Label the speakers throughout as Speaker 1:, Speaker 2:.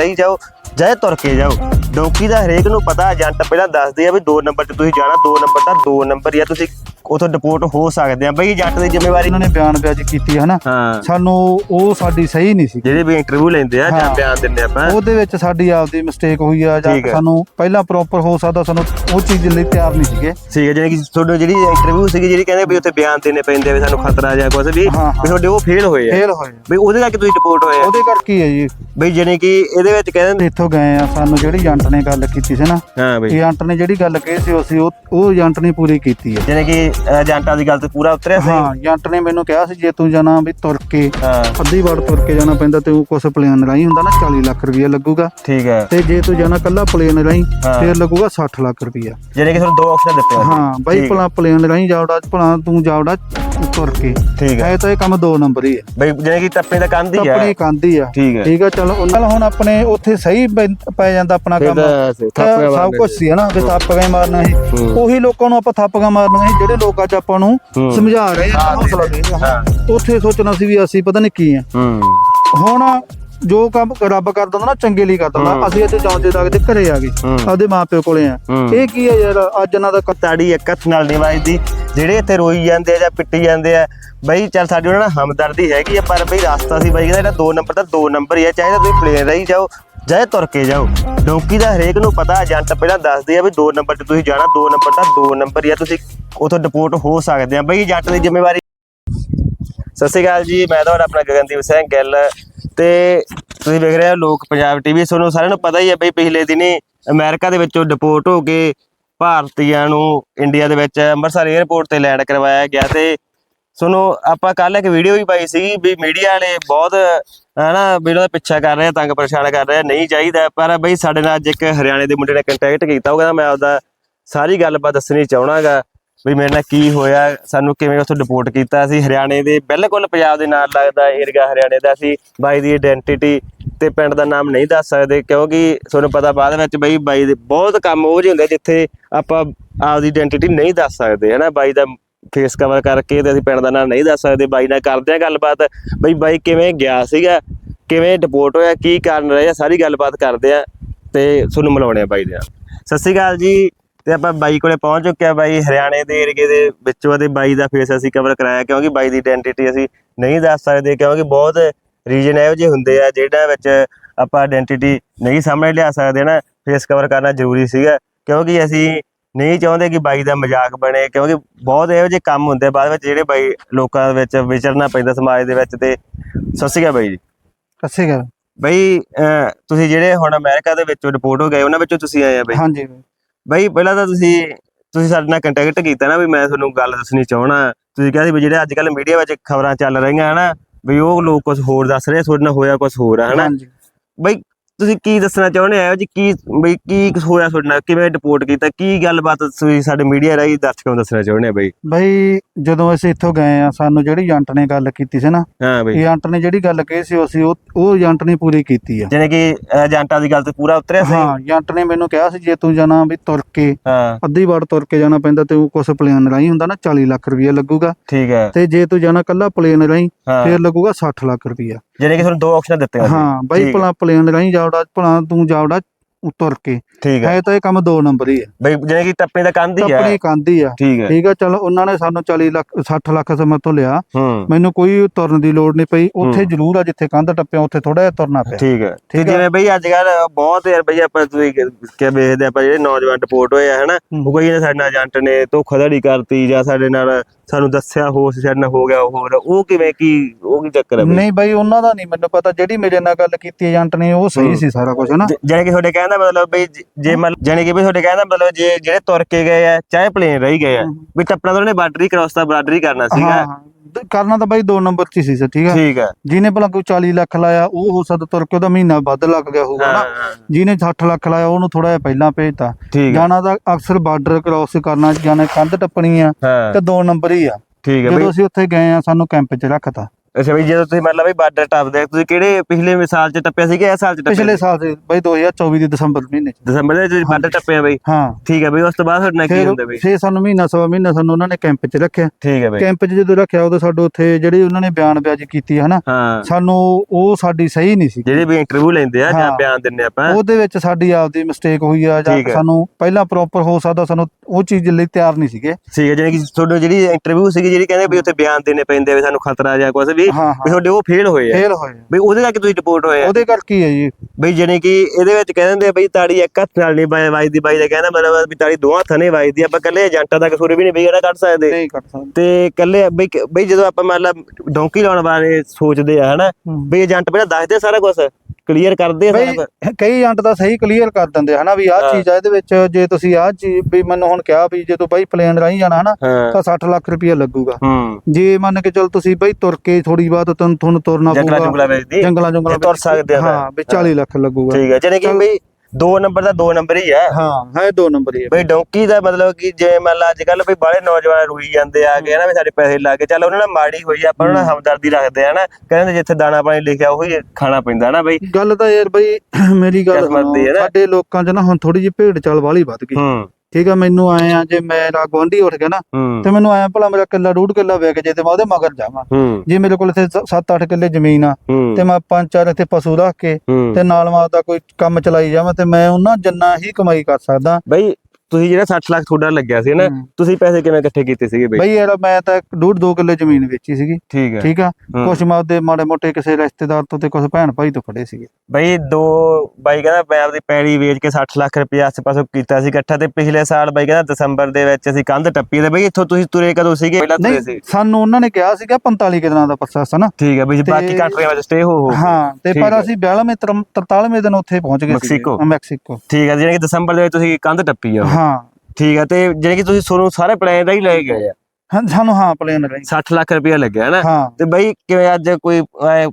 Speaker 1: ਰਹੀ ਜਾਓ ਜਾਏ ਤੁਰ ਕੇ ਜਾਓ। ਡੌਂਕੀ ਦਾ ਹਰੇਕ ਨੂੰ ਪਤਾ, ਏਜੰਟ ਪਹਿਲਾਂ ਦੱਸਦੇ ਆ ਵੀ 2 ਨੰਬਰ ਚ ਤੁਸੀਂ ਜਾਣਾ 2 ਨੰਬਰ ਤਾਂ 2 ਨੰਬਰ, ਜਾਂ ਤੁਸੀਂ ਉਥੋਂ ਡਿਪੋਰਟ ਹੋ ਸਕਦੇ ਆ। ਬਈ ਏਜੰਟ ਦੀ ਜ਼ਿੰਮੇਵਾਰੀ
Speaker 2: ਇਹਨਾਂ ਨੇ ਬਿਆਨ ਵਿਆਜ ਕੀਤੀ ਹੈ ਨਾ
Speaker 1: ਹਾਂ।
Speaker 2: ਸਾਨੂੰ ਉਹ ਸਾਡੀ ਸਹੀ ਨਹੀਂ ਸੀ।
Speaker 1: ਜਿਹੜੇ ਵੀ ਇੰਟਰਵਿਊ ਲੈਂਦੇ ਆ ਜਾਂ। ਬਿਆਨ ਦਿੰਦੇ ਆਪਾਂ।
Speaker 2: ਉਹਦੇ ਵਿੱਚ ਸਾਡੀ ਆਪਦੀ ਮਿਸਟੇਕ ਹੋਈ ਆ ਜਾਂ। ਸਾਨੂੰ ਪਹਿਲਾਂ ਪ੍ਰੋਪਰ ਹੋ ਸਕਦਾ ਸਾਨੂੰ ਉਹ ਚੀਜ਼ ਲਈ ਤਿਆਰ ਨਹੀਂ ਸੀਗੇ।
Speaker 1: ਠੀਕ ਹੈ ਜਿਵੇਂ ਕਿ ਤੁਹਾਡੀ ਜਿਹੜੀ ਇੰਟਰਵਿਊ ਸੀਗੀ ਜਿਹੜੀ ਕਹਿੰਦੇ ਵੀ ਉੱਥੇ ਬਿਆਨ ਦੇਣੇ ਪੈਂਦੇ ਵੀ ਸਾਨੂੰ ਖਤਰਾ ਜਾਂ ਕੁਝ ਵੀ ਤੁਹਾਡੇ ਉਹ ਫੇਲ ਹੋਏ ਆ।
Speaker 2: ਫੇਲ ਹੋਏ
Speaker 1: ਬਈ ਉਹਦੇ ਕਰਕੇ ਤੁਸੀਂ ਡਿਪੋਰਟ ਹੋਏ ਆ।
Speaker 2: ਉਹਦੇ ਕਰਕੇ ਹੀ ਹੈ ਜੀ।
Speaker 1: ਬਈ ਜਿਵੇਂ ਕਿ ਇਹਦੇ ਵਿੱਚ ਕਹਿੰਦੇ
Speaker 2: ਇੱਥੋਂ ਗਏ ਆ ਸਾਨੂੰ ਜਿਹੜੀ ਏਜੰਟ ਨੇ ਗੱਲ ਕੀਤੀ ਸੀ ਨਾ
Speaker 1: ਹਾਂ ਬਈ।
Speaker 2: ਏਜੰਟ ਨੇ ਜਿਹੜੀ ਗੱਲ ਕਹੀ ਸੀ ਅਸੀਂ ਉਹ ਏਜੰਟ ਨੇ ਪੂਰੀ ਕੀਤੀ ਹੈ
Speaker 1: ਜਿਵੇਂ ਕਿ ਏਜੰਟਾਂ ਦੀ ਗੱਲ ਤੇ ਪੂਰਾ ਉਤਰਿਆ ਸੀ?
Speaker 2: ਹਾਂ ਏਜੰਟ ਨੇ ਮੈਨੂੰ ਕਿਹਾ ਸੀ ਜੇ ਤੂੰ ਜਾਣਾ ਵੀ ਤੁਰ ਕੇ
Speaker 1: ਹਾਂ।
Speaker 2: ਅੱਧੀ ਵਾਰ ਤੁਰ ਕੇ ਜਾਣਾ ਪੈਂਦਾ ਤੇ ਉਹ ਕੁਛ ਪਲੇਨ ਰਾਹੀਂ ਹੁੰਦਾ ਨਾ 40 ਲੱਖ ਰੁਪਇਆ ਲੱਗੂਗਾ।
Speaker 1: ਠੀਕ ਹੈ।
Speaker 2: ਤੇ ਜੇ ਤੂੰ ਜਾਣਾ ਕੱਲਾ ਪਲੇਨ ਰਾਹੀਂ
Speaker 1: ਹਾਂ।
Speaker 2: ਫੇਰ ਲੱਗੂਗਾ 60 ਲੱਖ ਰੁਪਇਆ
Speaker 1: ਜਿਵੇਂ ਕਿ ਤੁਹਾਨੂੰ ਦੋ ਆਪਸ਼ਨ ਦਿੱਤੇ ਹੋਏ ਸੀ।
Speaker 2: ਹਾਂ ਬਾਈ
Speaker 1: ਠੀਕ
Speaker 2: ਭਲਾ ਪਲੇਨ ਰਾਹੀਂ ਜਾਵੜਾ ਭਲਾ ਤੂੰ ਜਾਵੜਾ ਤੁਰ ਕੇ
Speaker 1: ਠੀਕ ਹੈ।
Speaker 2: ਹੈ ਤਾਂ ਇਹ ਕੰਮ ਦੋ ਨੰਬਰ ਹੀ ਹੈ।
Speaker 1: ਬਈ ਜਿਵੇਂ ਕਿ ਟੱਪੇ ਦਾ ਕੰਧ ਹੀ ਆ।
Speaker 2: ਆਪਣੀ ਕੰਦੀ ਆ।
Speaker 1: ਠੀਕ ਹੈ।
Speaker 2: ਠੀਕ ਆ ਚਲੋ ਉਹਨਾਂ ਨਾਲ ਹੁਣ ਆਪਣੇ ਉੱਥੇ ਸਹੀ ਬੈ- ਪੈ ਜਾਂਦਾ ਆਪਣਾ ਕੰਮ। ਸਭ
Speaker 1: ਮਾਰਨੇ
Speaker 2: ਕੁਝ ਸੀ ਹਨਾ ਵੀ ਥੱਪਗਾ ਹੀ ਮਾਰਨਾ ਸੀ।
Speaker 1: ਹੂੰ।
Speaker 2: ਉਹੀ ਲੋਕਾਂ ਨੂੰ ਆਪਾਂ ਥੱਪਗਾ ਮਾਰਨਾ ਸੀ ਜਿਹੜੇ ਲੋਕ ਅੱਜ ਆਪਾਂ ਨੂੰ
Speaker 1: ਹੂੰ।
Speaker 2: ਸਮਝਾ ਰਹੇ ਆ ਹੌਸਲਾ ਦੇ ਰਹੇ ਆ।
Speaker 1: ਹਾਂ।
Speaker 2: ਉੱਥੇ ਸੋਚਣਾ ਸੀ ਵੀ ਅਸੀਂ ਪਤਾ ਨਹੀਂ ਕੀ ਆ।
Speaker 1: ਹੂੰ।
Speaker 2: ਹੁਣ ਜੋ ਕੰਮ ਰੱਬ ਕਰ ਦਿੰਦਾ ਨਾ ਚੰਗੇ ਲਈ ਕਰ ਦਿੰਦਾ
Speaker 1: ਹੂੰ।
Speaker 2: ਅਸੀਂ ਇੱਥੇ ਚਾਹੁੰਦੇ ਲੱਗਦੇ ਘਰੇ ਆ ਗਏ।
Speaker 1: ਹੂੰ।
Speaker 2: ਆਪਦੇ ਮਾਪਿਓ ਕੋਲੇ ਆ।
Speaker 1: ਹੂੰ।
Speaker 2: ਇਹ ਕੀ ਹੈ ਯਾਰ ਅੱਜ ਇਹਨਾਂ ਦਾ ਕ-
Speaker 1: ਤਾੜੀ ਇੱਕ ਹੱਥ ਨਾਲ ਨਹੀਂ ਵੱਜਦੀ ਜਿਹੜੇ ਇੱਥੇ ਰੋਈ ਜਾਂਦੇ ਆ ਜਾਂ ਪਿੱਟੀ ਜਾਂਦੇ ਆ, ਬਈ ਚੱਲ ਸਾਡੀ ਉਹਨਾਂ ਨਾਲ ਹਮਦਰਦੀ ਹੈਗੀ ਆ, ਪਰ ਬਈ ਰਸਤਾ ਸੀ ਬਈ ਇਹਦਾ 2 ਨੰਬਰ ਦਾ 2 ਨੰਬਰ ਹੀ ਆ, ਚਾਹੇ ਤਾਂ ਤੁਸੀਂ ਪਲੇਨ ਰਹੀ ਜਾਓ ਜਾਏ ਤੁਰ ਕੇ ਜਾਓ। ਡੌਂਕੀ ਦਾ ਹਰੇਕ ਨੂੰ ਪਤਾ, ਏਜੰਟ ਪਹਿਲਾਂ ਦੱਸਦੇ ਆ ਵੀ 2 ਨੰਬਰ ਤੇ ਤੁਸੀਂ ਜਾਣਾ 2 ਨੰਬਰ ਤਾਂ 2 ਨੰਬਰ ਹੀ ਆ, ਤੁਸੀਂ ਉਥੋਂ ਡਿਪੋਰਟ ਹੋ ਸਕਦੇ ਆ। ਬਈ ਏਜੰਟ ਦੀ ਜ਼ਿੰਮੇਵਾਰੀ ਸਤਿ ਸ਼੍ਰੀ ਅਕਾਲ ਜੀ, ਮੈਂ ਤੁਹਾਡਾ ਆਪਣਾ ਗਗਨਦੀਪ ਸਿੰਘ, ਗਿੱਲ। ਤੇ ਤੁਸੀਂ ਵੇਖ ਰਹੇ ਹੋ ਲੋਕ ਪੰਜਾਬ ਟੀਵੀ ਤੁਹਾਨੂੰ ਸਾਰਿਆਂ ਨੂੰ ਪਤਾ ਹੀ ਹੈ ਬਈ ਪਿਛਲੇ ਦਿਨੀ ਅਮਰੀਕਾ ਦੇ ਵਿੱਚੋਂ ਡਿਪੋਰਟ ਹੋ ਕੇ ਭਾਰਤੀਆਂ ਨੂੰ ਇੰਡੀਆ ਦੇ ਵਿੱਚ ਅੰਮ੍ਰਿਤਸਰ 에ਅਰਪੋਰਟ ਤੇ ਲੈਂਡ ਕਰਵਾਇਆ ਗਿਆ ਤੇ ਤੁਹਾਨੂੰ ਆਪਾਂ ਕੱਲ ਇੱਕ ਵੀਡੀਓ ਵੀ ਪਾਈ ਸੀ ਵੀ ਮੀਡੀਆ ਵਾਲੇ ਬਹੁਤ, ਹਨਾ, ਵੀ ਉਹਨਾਂ ਦਾ ਪਿੱਛਾ ਕਰ ਰਹੇ ਆ, ਤੰਗ ਪਰੇਸ਼ਾਨ ਕਰ ਰਹੇ ਆ, ਨਹੀਂ ਚਾਹੀਦਾ, ਪਰ ਬਈ ਸਾਡੇ ਨਾਲ ਅੱਜ ਇੱਕ ਹਰਿਆਣੇ ਦੇ ਮੁੰਡੇ ਨੇ ਕੰਟੈਕਟ ਕੀਤਾ ਉਹ ਕਹਿੰਦਾ ਮੈਂ ਆਪਦਾ ਸਾਰੀ ਗੱਲਬਾਤ ਦੱਸਣੀ ਚਾਹਣਾਗਾ ਵੀ ਮੇਰੇ ਨਾਲ ਕੀ ਹੋਇਆ, ਸਾਨੂੰ ਕਿਵੇਂ ਉੱਥੋਂ ਡਿਪੋਰਟ ਕੀਤਾ ਸੀ, ਹਰਿਆਣੇ ਦੇ ਬਿਲਕੁਲ ਪੰਜਾਬ ਦੇ ਨਾਲ ਲੱਗਦਾ ਏਰੀਆ ਹਰਿਆਣੇ ਦਾ ਸੀ, ਬਾਈ ਦੀ ਆਇਡੈਂਟੀਟੀ ਤੇ ਪਿੰਡ ਦਾ ਨਾਮ ਨਹੀਂ ਦੱਸ ਸਕਦੇ, ਕਿਉਂਕਿ ਤੁਹਾਨੂੰ ਪਤਾ ਬਾਅਦ ਵਿੱਚ ਬਈ ਬਾਈ ਦੇ ਬਹੁਤ ਕੰਮ ਉਹ ਜਿਹੇ ਹੁੰਦੇ ਜਿੱਥੇ ਆਪਾਂ ਆਪਦੀ ਆਇਡੈਂਟੀਟੀ ਨਹੀਂ ਦੱਸ ਸਕਦੇ, ਹਨਾ? ਬਾਈ ਦਾ ਫੇਸ ਕਵਰ ਕਰਕੇ ਤੇ ਅਸੀਂ ਪਿੰਡ ਦਾ ਨਾਮ ਨਹੀਂ ਦੱਸ ਸਕਦੇ, ਬਾਈ ਨਾਲ ਕਰਦੇ ਆ ਗੱਲਬਾਤ, ਬਈ ਬਾਈ ਕਿਵੇਂ ਗਿਆ ਸੀਗਾ, ਕਿਵੇਂ ਡਿਪੋਰਟ ਹੋਇਆ, ਕੀ ਕਾਰਨ ਰਹੇ ਆ ਸਾਰੀ ਗੱਲਬਾਤ ਕਰਦੇ ਆ ਤੇ ਤੁਹਾਨੂੰ ਮਿਲਾਉਣੇ ਆ ਬਾਈ ਦੇ ਨਾਲ। ਸਤਿ ਸ਼੍ਰੀ ਅਕਾਲ ਜੀ, ਤੇ ਆਪਾਂ ਬਾਈ ਕੋਲੇ ਪਹੁੰਚ ਚੁੱਕੇ ਆ ਬਾਈ, ਹਰਿਆਣੇ ਦੇ ਏਰੀਏ ਦੇ ਵਿੱਚੋਂ ਤੇ ਬਾਈ ਦਾ ਫੇਸ ਅਸੀਂ ਕਵਰ ਕਰਾਇਆ, ਕਿਉਂਕਿ ਬਾਈ ਦੀ ਆਇਡੈਂਟੀਟੀ ਅਸੀਂ ਨਹੀਂ ਦੱਸ ਸਕਦੇ, ਕਿਉਂਕਿ ਬਹੁਤ ਰੀਜਨ ਇਹੋ ਜਿਹੇ ਹੁੰਦੇ ਆ ਜਿਹੜਾ ਵਿੱਚ ਆਪਾਂ ਆਇਡੈਂਟੀਟੀ ਨਹੀਂ ਸਾਹਮਣੇ ਲਿਆ ਸਕਦੇ ਨਾ ਫੇਸ ਕਵਰ ਕਰਨਾ ਜ਼ਰੂਰੀ ਸੀਗਾ। ਕਿਉਂਕਿ ਅਸੀਂ ਨਹੀਂ ਚਾਹੁੰਦੇ ਕਿ ਬਾਈ ਦਾ ਮਜ਼ਾਕ ਬਣੇ ਕਿਉਂਕਿ ਬਹੁਤ ਇਹੋ ਜਿਹੇ ਕੰਮ ਹੁੰਦੇ ਬਾਅਦ ਵਿੱਚ ਜਿਹੜੇ ਬਾਈ ਲੋਕਾਂ ਦੇ ਵਿੱਚ ਵਿਚਰਨਾ ਪੈਂਦਾ ਸਮਾਜ ਦੇ ਵਿੱਚ ਤੇ ਸਤਿ ਸ਼੍ਰੀ ਅਕਾਲ ਬਾਈ ਜੀ।
Speaker 2: ਕੱਸੇ ਕਰ
Speaker 1: ਬਈ ਅਹ, ਤੁਸੀਂ ਜਿਹੜੇ ਹੁਣ ਅਮਰੀਕਾ ਦੇ ਵਿੱਚੋਂ ਰਿਪੋਰਟ ਹੋ ਗਏ ਉਹਨਾਂ ਵਿੱਚੋਂ ਤੁਸੀਂ ਆਏ ਆ ਬਈ?
Speaker 2: ਹਾਂਜੀ
Speaker 1: ਬਈ। ਪਹਿਲਾਂ ਤਾਂ ਤੁਸੀਂ ਤੁਸੀਂ ਸਾਡੇ ਨਾਲ ਕੰਟੈਕਟ ਕੀਤਾ ਨਾ ਵੀ ਮੈਂ ਤੁਹਾਨੂੰ ਗੱਲ ਦੱਸਣੀ ਚਾਹਣਾ ਤੁਸੀਂ ਕਿਹਾ ਸੀ ਵੀ ਜਿਹੜੇ ਅੱਜ ਕੱਲ ਮੀਡੀਆ ਵਿੱਚ ਖਬਰਾਂ ਚੱਲ ਰਹੀਆਂ ਹਨਾ ਵੀ ਉਹ ਲੋਕ ਕੁਝ ਹੋਰ ਦੱਸ ਰਹੇ ਤੁਹਾਡੇ ਨਾਲ ਹੋਇਆ ਕੁਝ ਹੋਰ ਆ ਹਨਾ?
Speaker 2: ਹਾਂਜੀ।
Speaker 1: ਬਈ ਤੁਸੀਂ ਕੀ ਦੱਸਣਾ ਚਾਹੁੰਦੇ ਆ ਜੀ? ਕੀ ਬਈ ਕੀ ਹੋਇਆ ਤੁਹਾਡੇ ਨਾਲ? ਕਿਵੇਂ ਰਿਪੋਰਟ ਕੀਤਾ? ਕੀ ਗੱਲਬਾਤ ਤੁਸੀਂ ਸਾਡੇ ਮੀਡੀਆ ਰਾਹੀਂ ਦਰਸ਼ਕਾਂ ਨੂੰ ਦੱਸਣਾ ਚਾਹੁੰਦੇ ਆ ਬਈ?
Speaker 2: ਬਈ ਜਦੋਂ ਅਸੀਂ ਇੱਥੋਂ ਗਏ ਆ ਸਾਨੂੰ ਜਿਹੜੀ ਏਜੰਟ ਨੇ ਗੱਲ ਕੀਤੀ ਸੀ ਨਾ
Speaker 1: ਹਾਂ ਬਈ।
Speaker 2: ਏਜੰਟ ਨੇ ਜਿਹੜੀ ਗੱਲ ਕਹੀ ਸੀ ਅਸੀਂ ਉਹ ਉਹ ਏਜੰਟ ਨੇ ਪੂਰੀ ਕੀਤੀ ਆ।
Speaker 1: ਜਿਵੇਂ ਕਿ ਏਜੰਟਾਂ ਦੀ ਗੱਲ ਤੇ ਪੂਰਾ ਉਤਰਿਆ ਸੀ?
Speaker 2: ਹਾਂ ਏਜੰਟ ਨੇ ਮੈਨੂੰ ਕਿਹਾ ਸੀ ਜੇ ਤੂੰ ਜਾਣਾ ਵੀ ਤੁਰ ਕੇ
Speaker 1: ਹਾਂ।
Speaker 2: ਅੱਧੀ ਵਾਰ ਤੁਰ ਕੇ ਜਾਣਾ ਪੈਂਦਾ ਤੇ ਉਹ ਕੁਛ ਪਲੇਨ ਰਾਹੀਂ ਹੁੰਦਾ ਨਾ 40 ਲੱਖ ਰੁਪਇਆ ਲੱਗੂਗਾ।
Speaker 1: ਠੀਕ ਹੈ।
Speaker 2: ਤੇ ਜੇ ਤੂੰ ਜਾਣਾ ਕੱਲਾ ਪਲੇਨ ਰਾਹੀਂ ਫੇਰ ਲੱਗੂਗਾ 60 ਲੱਖ ਰੁਪਇਆ
Speaker 1: ਜਿਵੇਂ ਕਿ ਤੁਹਾਨੂੰ ਦੋ ਆਪਸ਼ਨ ਦਿੱਤੇ ਹੋਏ ਸੀ।
Speaker 2: ਹਾਂ ਬਾਈ। ਭਲਾ ਪਲੇਨ ਰਾਹੀਂ ਜਾਵੜਾ ਭਲਾ ਤੂੰ ਜਾਵੜਾ ਤੁਰ ਕੇ
Speaker 1: ਠੀਕ ਹੈ।
Speaker 2: ਹੈ ਤਾਂ ਇਹ ਕੰਮ ਦੋ ਨੰਬਰ ਹੀ ਹੈ।
Speaker 1: ਬਈ ਜਿਵੇਂ ਕਿ ਟੱਪੇ ਦਾ ਕੰਧ ਹੀ ਆ
Speaker 2: ਆਪਣੀ ਕੰਦੀ ਆ।
Speaker 1: ਠੀਕ ਹੈ।
Speaker 2: ਚਲੋ ਉਹਨਾਂ ਨੇ ਸਾਨੂੰ 40 ਲੱਖ 60 ਲੱਖ ਸਮੇਂ ਤੋਂ ਲਿਆ।
Speaker 1: ਹੂੰ।
Speaker 2: ਮੈਨੂੰ ਕੋਈ ਤੁਰਨ ਦੀ ਲੋੜ ਨਹੀਂ ਪਈ। ਉੱਥੇ
Speaker 1: ਹੂੰ।
Speaker 2: ਜ਼ਰੂਰ ਆ ਜਿੱਥੇ ਕੰਧ ਟੱਪਿਆ ਉੱਥੇ ਥੋੜਾ ਜਿਹਾ ਤੁਰਨਾ ਪਿਆ।
Speaker 1: ਠੀਕ ਹੈ। ਤੇ
Speaker 2: ਠੀਕ ਹੈ।
Speaker 1: ਜਿਵੇਂ ਬਈ ਅੱਜ ਕੱਲ ਬਹੁਤ ਯਾਰ ਬਈ ਆਪਾਂ ਤੁਸੀਂ ਕਿ ਵੇਖਦੇ ਆਪਾਂ ਜਿਹੜੇ ਨੌਜਵਾਨ ਰਿਪੋਰਟ ਹੋਏ ਆ ਹਨਾ।
Speaker 2: ਹੂੰ।
Speaker 1: ਉਹ ਕੋਈ ਸਾਡੇ ਨਾਲ ਏਜੰਟ ਨੇ ਧੋਖਾਧੜੀ ਕਰਤੀ ਜਾਂ ਸਾਡੇ ਨਾਲ ਸਾਨੂੰ ਦੱਸਿਆ ਹੋਰ ਸੀ ਸਾਡੇ ਨਾਲ ਹੋ ਗਿਆ ਹੋਰ ਉਹ ਕਿਵੇਂ ਕੀ ਉਹ ਕੀ ਚੱਕਰ ਹੈ ਬਈ?
Speaker 2: ਨਹੀਂ ਬਾਈ ਉਹਨਾਂ ਦਾ ਨਹੀਂ ਮੈਨੂੰ ਪਤਾ ਜਿਹੜੀ ਮੇਰੇ ਨਾਲ ਗੱਲ ਕੀਤੀ ਏਜੰਟ ਨੇ ਉਹ ਸਹੀ। ਸੀ ਸਾਰਾ ਕੁਝ ਹਨਾ?
Speaker 1: ਜ- ਜਾਣੀ ਕਿ ਤੁਹਾਡੇ ਕਹਿਣ ਦਾ ਮਤਲਬ ਬਈ ਜ- ਜੇ ਮੰਨ ਜਾਣੀ ਕਿ ਬਈ ਤੁਹਾਡੇ ਕਹਿਣ ਦਾ ਮਤਲਬ ਜੇ ਜਿਹੜੇ ਤੁਰ ਕੇ ਗਏ ਆ ਚਾਹੇ ਪਲੇਨ ਰਹੀ ਗਏ ਆ ਵੀ ਟੱਪਣਾ ਤਾਂ ਉਹਨੇ ਬਾਰਡਰ ਹੀ ਕ੍ਰਾਸ ਦਾ ਬਾਰਡਰ ਹੀ ਕਰਨਾ ਸੀਗਾ।
Speaker 2: ਹਾਂ ਹਾਂ। ਕਰਨਾ ਤਾਂ ਬਾਈ ਦੋ ਨੰਬਰ 'ਚ ਹੀ ਸੀ ਸਰ, ਠੀਕ
Speaker 1: ਹੈ।
Speaker 2: ਜਿਹਨੇ ਭਲਾ ਕੋਈ 40 ਲੱਖ ਲਾਇਆ ਉਹ ਹੋ ਸਕਦਾ ਤੁਰ ਕੇ ਉਹਦਾ ਮਹੀਨਾ ਵੱਧ ਲੱਗ ਗਿਆ ਹੋਊਗਾ ਨਾ। ਜਿਹਨੇ 60 ਲੱਖ ਲਾਇਆ ਉਹਨੂੰ ਥੋੜਾ ਜਿਹਾ ਪਹਿਲਾਂ ਭੇਜਤਾ। ਜਾਣਾ ਤਾਂ ਅਕਸਰ ਬਾਰਡਰ ਕ੍ਰਾਸ ਕਰਨਾ ਜਾਣਾ ਕੰਧ ਟੱਪਣੀ ਆ ਤੇ ਦੋ ਨੰਬਰ ਹੀ ਆ।
Speaker 1: ਠੀਕ ਹੈ
Speaker 2: ਜਦੋਂ ਅਸੀਂ ਉੱਥੇ ਗਏ ਆ ਸਾਨੂੰ ਕੈਂਪ 'ਚ ਰੱਖਤਾ।
Speaker 1: ਅੱਛਾ ਬਈ ਜਦੋਂ ਤੁਸੀਂ ਮਤਲਬ ਬਈ ਬਾਰਡਰ ਟੱਪਦੇ ਆ, ਤੁਸੀਂ ਕਿਹੜੇ ਪਿਛਲੇ ਸਾਲ ਚ ਟੱਪਿਆ ਸੀ ਕਿ ਇਸ ਸਾਲ ਚ ਟੱਪਿਆ
Speaker 2: ਪਿਛਲੇ ਸਾਲ ਦੇ ਬਈ 2024 ਦੀ ਦਸੰਬਰ ਮਹੀਨੇ ਚ।
Speaker 1: ਦਸੰਬਰ ਦੇ ਵਿੱਚ ਬਾਰਡਰ ਟੱਪਿਆ ਬਈ?
Speaker 2: ਹਾਂ।
Speaker 1: ਠੀਕ ਹੈ ਬਈ ਉਸ ਤੋਂ ਬਾਅਦ ਤੁਹਾਡੇ ਨਾਲ ਕੀ
Speaker 2: ਫਿਰ
Speaker 1: ਹੁੰਦਾ ਬਈ?
Speaker 2: ਛੇ ਸਾਨੂੰ ਮਹੀਨਾ ਸਵਾ ਮਹੀਨਾ ਸਾਨੂੰ ਉਹਨਾਂ ਨੇ ਕੈਂਪ 'ਚ ਰੱਖਿਆ।
Speaker 1: ਠੀਕ ਹੈ ਬਈ।
Speaker 2: ਕੈਂਪ 'ਚ ਜਦੋਂ ਰੱਖਿਆ ਉਦੋਂ ਸਾਡੇ ਉੱਥੇ ਜਿਹੜੀ ਉਹਨਾਂ ਨੇ ਬਿਆਨਬਾਜ਼ੀ ਕੀਤੀ ਹਨਾ?
Speaker 1: ਹਾਂ।
Speaker 2: ਸਾਨੂੰ ਉਹ ਸਾਡੀ ਸਹੀ ਨਹੀਂ ਸੀ।
Speaker 1: ਜਿਹੜੇ ਵੀ ਇੰਟਰਵਿਊ ਲੈਂਦੇ ਆ ਜਾਂ
Speaker 2: ਹਾਂ।
Speaker 1: ਬਿਆਨ ਦਿੰਦੇ ਆਪਾਂ।
Speaker 2: ਉਹਦੇ ਵਿੱਚ ਸਾਡੀ ਆਪਦੀ ਮਿਸਟੇਕ ਹੋਈ ਆ ਜਾਂ
Speaker 1: ਠੀਕ ਹੈ।
Speaker 2: ਸਾਨੂੰ ਪਹਿਲਾਂ ਪ੍ਰੋਪਰ ਹੋ ਸਕਦਾ ਸਾਨੂੰ ਉਹ ਚੀਜ਼ ਲਈ ਤਿਆਰ ਨਹੀਂ ਸੀਗੇ।
Speaker 1: ਠੀਕ ਹੈ ਜਾਨੀ ਕਿ ਤੁਹਾਡੀ ਜਿਹੜੀ ਇੰਟਰਵਿਊ ਸੀਗੀ ਜਿਹੜੀ ਕਹਿੰਦੇ ਵੀ ਉੱਥੇ ਬਿਆਨ ਦੇਣੇ ਪੈਂਦੇ ਆ ਵੀ ਸਾਨੂੰ ਖਤਰਾ ਜਾਂ ਕੁਝ ਵੀ
Speaker 2: ਹਾਂ
Speaker 1: ਵੀ ਤੁਹਾਡੇ ਉਹ ਫੇਲ ਹੋਏ ਆ।
Speaker 2: ਫੇਲ ਹੋਏ
Speaker 1: ਬਈ ਉਹਦੇ ਕਰਕੇ ਤੁਸੀਂ ਰਿਪੋਰਟ ਹੋਏ ਆ।
Speaker 2: ਉਹਦੇ ਕਰਕੇ ਹੀ ਹੈ ਜੀ।
Speaker 1: ਬਈ ਜਾਨੀ ਕਿ ਇਹਦੇ ਵਿੱਚ ਕਹਿੰਦੇ ਹੁੰਦੇ ਆ ਬਈ ਤਾੜੀ ਇੱਕ ਹੱਥ ਨਾਲ ਨਹੀਂ ਬਾਈ ਵੱਜਦੀ ਬਾਈ ਦਾ ਕਹਿੰਦਾ ਮਤਲਬ ਵੀ ਤਾੜੀ ਦੋ ਹੱਥਾਂ ਨਹੀਂ ਵੱਜਦੀ ਆਪਾਂ ਇਕੱਲੇ ਏਜੰਟਾਂ ਦਾ ਕਸੂਰ ਵੀ ਨਹੀਂ ਬਈ ਜਿਹੜਾ ਕੱਢ ਸਕਦੇ।
Speaker 2: ਨਹੀਂ ਕਰ ਸਕਦੇ।
Speaker 1: ਤੇ ਇਕੱਲੇ ਬਈ ਬਈ ਜਦੋਂ ਆਪਾਂ ਮਤਲਬ ਡੌਂਕੀ ਲਾਉਣ ਬਾਰੇ ਸੋਚਦੇ ਆ ਹਨਾ। ਬਈ ਏਜੰਟ ਪਹਿਲਾਂ ਦੱਸਦੇ ਆ ਸਾਰਾ ਕੁਝ ਕਲੀਅਰ ਕਰਦੇ ਆ ਸਾਰਾ
Speaker 2: ਬਈ
Speaker 1: ਕੁਛ।
Speaker 2: ਕਈ ਏਜੰਟ ਤਾਂ ਸਹੀ ਕਲੀਅਰ ਕਰ ਦਿੰਦੇ ਹਨਾ ਵੀ ਆਹ
Speaker 1: ਹਾਂ।
Speaker 2: ਚੀਜ਼ ਆ ਇਹਦੇ ਵਿੱਚ ਜੇ ਤੁਸੀਂ ਆਹ ਚੀਜ਼ ਵੀ ਮੈਨੂੰ ਹੁਣ ਕਿਹਾ ਵੀ ਜੇ ਤੂੰ ਬਾਈ ਪਲੇਨ ਰਾਹੀਂ ਜਾਣਾ ਹਨਾ
Speaker 1: ਹਾਂ।
Speaker 2: ਤਾਂ 60 ਲੱਖ ਰੁਪਇਆ ਲੱਗੂਗਾ।
Speaker 1: ਹੂੰ।
Speaker 2: ਜੇ ਮੰਨ ਕੇ ਚੱਲ ਤੁਸੀਂ ਬਈ ਤੁਰ ਕੇ ਥੋੜੀ ਬਾਤ ਤੁਹਾਨੂੰ ਤੁਹਾਨੂੰ ਤੁਰਨਾ
Speaker 1: ਜੰਗਲਾ
Speaker 2: ਪਊਗਾ।
Speaker 1: ਜੰਗਲਾ
Speaker 2: ਜੰਗਲਾਂ ਜੰਗਲਾਂ
Speaker 1: ਤੁਰ ਸਕਦੇ ਆ
Speaker 2: ਹਾਂ ਵੀ 40 ਲੱਖ ਲੱਗੂਗਾ।
Speaker 1: ਠੀਕ ਹੈ ਜਾਨੀ ਕਿ ਬਈ ਦੋ ਨੰਬਰ ਦਾ ਦੋ ਨੰਬਰ ਹੀ ਆ
Speaker 2: ਹਾਂ ਹੈ ਦੋ ਨੰਬਰ ਹੀ ਹੈ।
Speaker 1: ਬਈ ਡੌਂਕੀ ਦਾ ਮਤਲਬ ਕਿ ਜੇ ਮੰਨ ਲਾ ਅੱਜ ਕੱਲ ਬਈ ਬਾਹਲੇ ਨੌਜਵਾਨ ਰੁਈ ਜਾਂਦੇ ਆ ਗਏ ਨਾ ਵੀ ਸਾਡੇ ਪੈਸੇ ਲਾ ਕੇ ਚੱਲ ਉਹਨਾਂ ਨਾਲ ਮਾੜੀ ਹੋਈ ਆ, ਆਪਾਂ ਉਹਨਾਂ ਨਾਲ ਹਮਦਰਦੀ ਰੱਖਦੇ ਆ ਨਾ ਕਹਿੰਦੇ ਜਿੱਥੇ ਦਾਣਾ ਪਾਣੀ ਲਿਖਿਆ ਉਹੀ ਖਾਣਾ ਪੈਂਦਾ ਨਾ ਬਈ।
Speaker 2: ਗੱਲ ਤਾਂ ਯਾਰ ਬਈ ਮੇਰੀ ਗੱਲ। ਸਾਡੇ ਲੋਕਾਂ 'ਚ ਨਾ ਹੁਣ ਥੋੜੀ ਜਿਹੀ ਭੇਡ ਚਾਲ ਵਾਲੀ ਵੱਧ ਗਈ।
Speaker 1: ਹੂੰ।
Speaker 2: ਠੀਕ ਆ ਮੈਨੂੰ ਆਏ ਆ ਜੇ ਮੇਰਾ ਗੁਆਂਢੀ ਉੱਠ ਗਿਆ ਨਾ ਤੇ ਮੈਨੂੰ ਆਇਆ ਭਲਾ ਮੇਰਾ ਕਿੱਲਾ ਡੂਢ ਕਿੱਲਾ ਵੇਚ ਜੇ ਤੇ ਮੈਂ ਉਹਦੇ ਮਗਰ ਜਾਵਾਂ। ਜੇ ਮੇਰੇ ਕੋਲ ਇੱਥੇ 7-8 ਕਿੱਲੇ ਜ਼ਮੀਨ ਆ ਤੇ ਮੈਂ ਪੰਜ ਚਾਰ ਇੱਥੇ ਪਸ਼ੂ ਰੱਖ ਕੇ ਤੇ ਨਾਲ ਮੈਂ ਆਪਦਾ ਕੋਈ ਕੰਮ ਚਲਾਈ ਜਾਵਾਂ ਤੇ ਮੈਂ ਉਹਨਾਂ ਜਿੰਨਾ ਹੀ ਕਮਾਈ ਕਰ ਸਕਦਾ।
Speaker 1: ਬਈ ਤੁਸੀਂ ਜਿਹੜਾ 60 ਲੱਖ ਤੁਹਾਡਾ ਲੱਗਿਆ ਸੀ ਨਾ। ਤੁਸੀਂ ਪੈਸੇ ਕਿਵੇਂ ਇਕੱਠੇ ਕੀਤੇ ਸੀਗੇ ਬਈ
Speaker 2: ਬਈ ਯਾਰ ਮੈਂ ਤਾਂ ਡੂਢ ਦੋ ਕਿੱਲੇ ਜ਼ਮੀਨ ਵੇਚੀ ਸੀਗੀ
Speaker 1: ਠੀਕ ਹੈ
Speaker 2: ਠੀਕ ਆ
Speaker 1: ਹੂੰ।
Speaker 2: ਕੁਛ ਮੈਂ ਉਹਦੇ ਮਾੜੇ ਮੋਟੇ ਕਿਸੇ ਰਿਸ਼ਤੇਦਾਰ ਤੋਂ ਤੇ ਕੁਛ ਭੈਣ ਭਾਈ ਤੋਂ ਫੜੇ ਸੀਗੇ
Speaker 1: ਬਈ ਦੋ ਬਾਈ ਕਹਿੰਦਾ ਮੈਂ ਆਪਦੀ ਪੈੜੀ ਵੇਚ ਕੇ 60 ਲੱਖ ਰੁਪਏ ਆਸ-ਪਾਸੋਂ ਕੀਤਾ ਸੀ ਇਕੱਠਾ ਤੇ ਪਿਛਲੇ ਸਾਲ ਬਾਈ ਕਹਿੰਦਾ ਦਸੰਬਰ ਦੇ ਵਿੱਚ ਅਸੀਂ ਕੰਧ ਟੱਪੀ ਤੇ ਬਈ ਇੱਥੋਂ ਤੁਸੀਂ ਤੁਰੇ ਕਦੋਂ ਸੀਗੇ ਪਹਿਲਾਂ ਤੁਰੇ
Speaker 2: ਨਹੀਂ
Speaker 1: ਸੀ
Speaker 2: ਸਾਨੂੰ ਉਹਨਾਂ ਨੇ ਕਿਹਾ ਸੀਗਾ 45 ਕੁ ਦਿਨਾਂ ਦਾ ਪ੍ਰੋਸੈਸ ਹੈ ਨਾ
Speaker 1: ਠੀਕ ਹੈ ਬਈ
Speaker 2: ਤੇ-
Speaker 1: ਬਾਕੀ ਕੰਟਰੀਆਂ ਵਿੱਚ ਸਟੇ ਹੋ ਹੋ
Speaker 2: ਹਾਂ ਤੇ
Speaker 1: ਠੀਕ
Speaker 2: ਪਰ
Speaker 1: ਹੈ।
Speaker 2: ਅਸੀਂ 42ਵੇਂ 43ਵੇਂ ਦਿਨ ਉੱਥੇ ਪਹੁੰਚ ਗਏ।
Speaker 1: ਮੈਕਸੀਕੋ?
Speaker 2: ਮੈਕਸੀਕੋ
Speaker 1: ਠੀਕ ਹੈ ਜਾਨੀ ਕਿ ਦਸੰਬਰ ਦੇ ਵਿੱਚ ਤੁਸੀਂ ਕੰਧ ਟੱਪੀ ਆ ਉਹ।
Speaker 2: ਹਾਂ
Speaker 1: ਠੀਕ ਹੈ ਤੇ ਜਾਨੀ ਕਿ ਤੁਸੀਂ ਤੁਹਾਨੂੰ ਸਾਰੇ ਪਲਾਨ ਦਾ ਹੀ ਲੈ ਗਏ ਆ।
Speaker 2: ਹਾਂ, ਸਾਨੂੰ ਹਾਂ ਪਲੇਨ ਰਹੀ
Speaker 1: 60 ਲੱਖ ਰੁਪਏ ਲੱਗਿਆ ਨਾ?
Speaker 2: ਹਾਂ।
Speaker 1: ਤੇ ਬਈ ਕਿਵੇਂ ਅੱਜ ਕੋਈ ਐ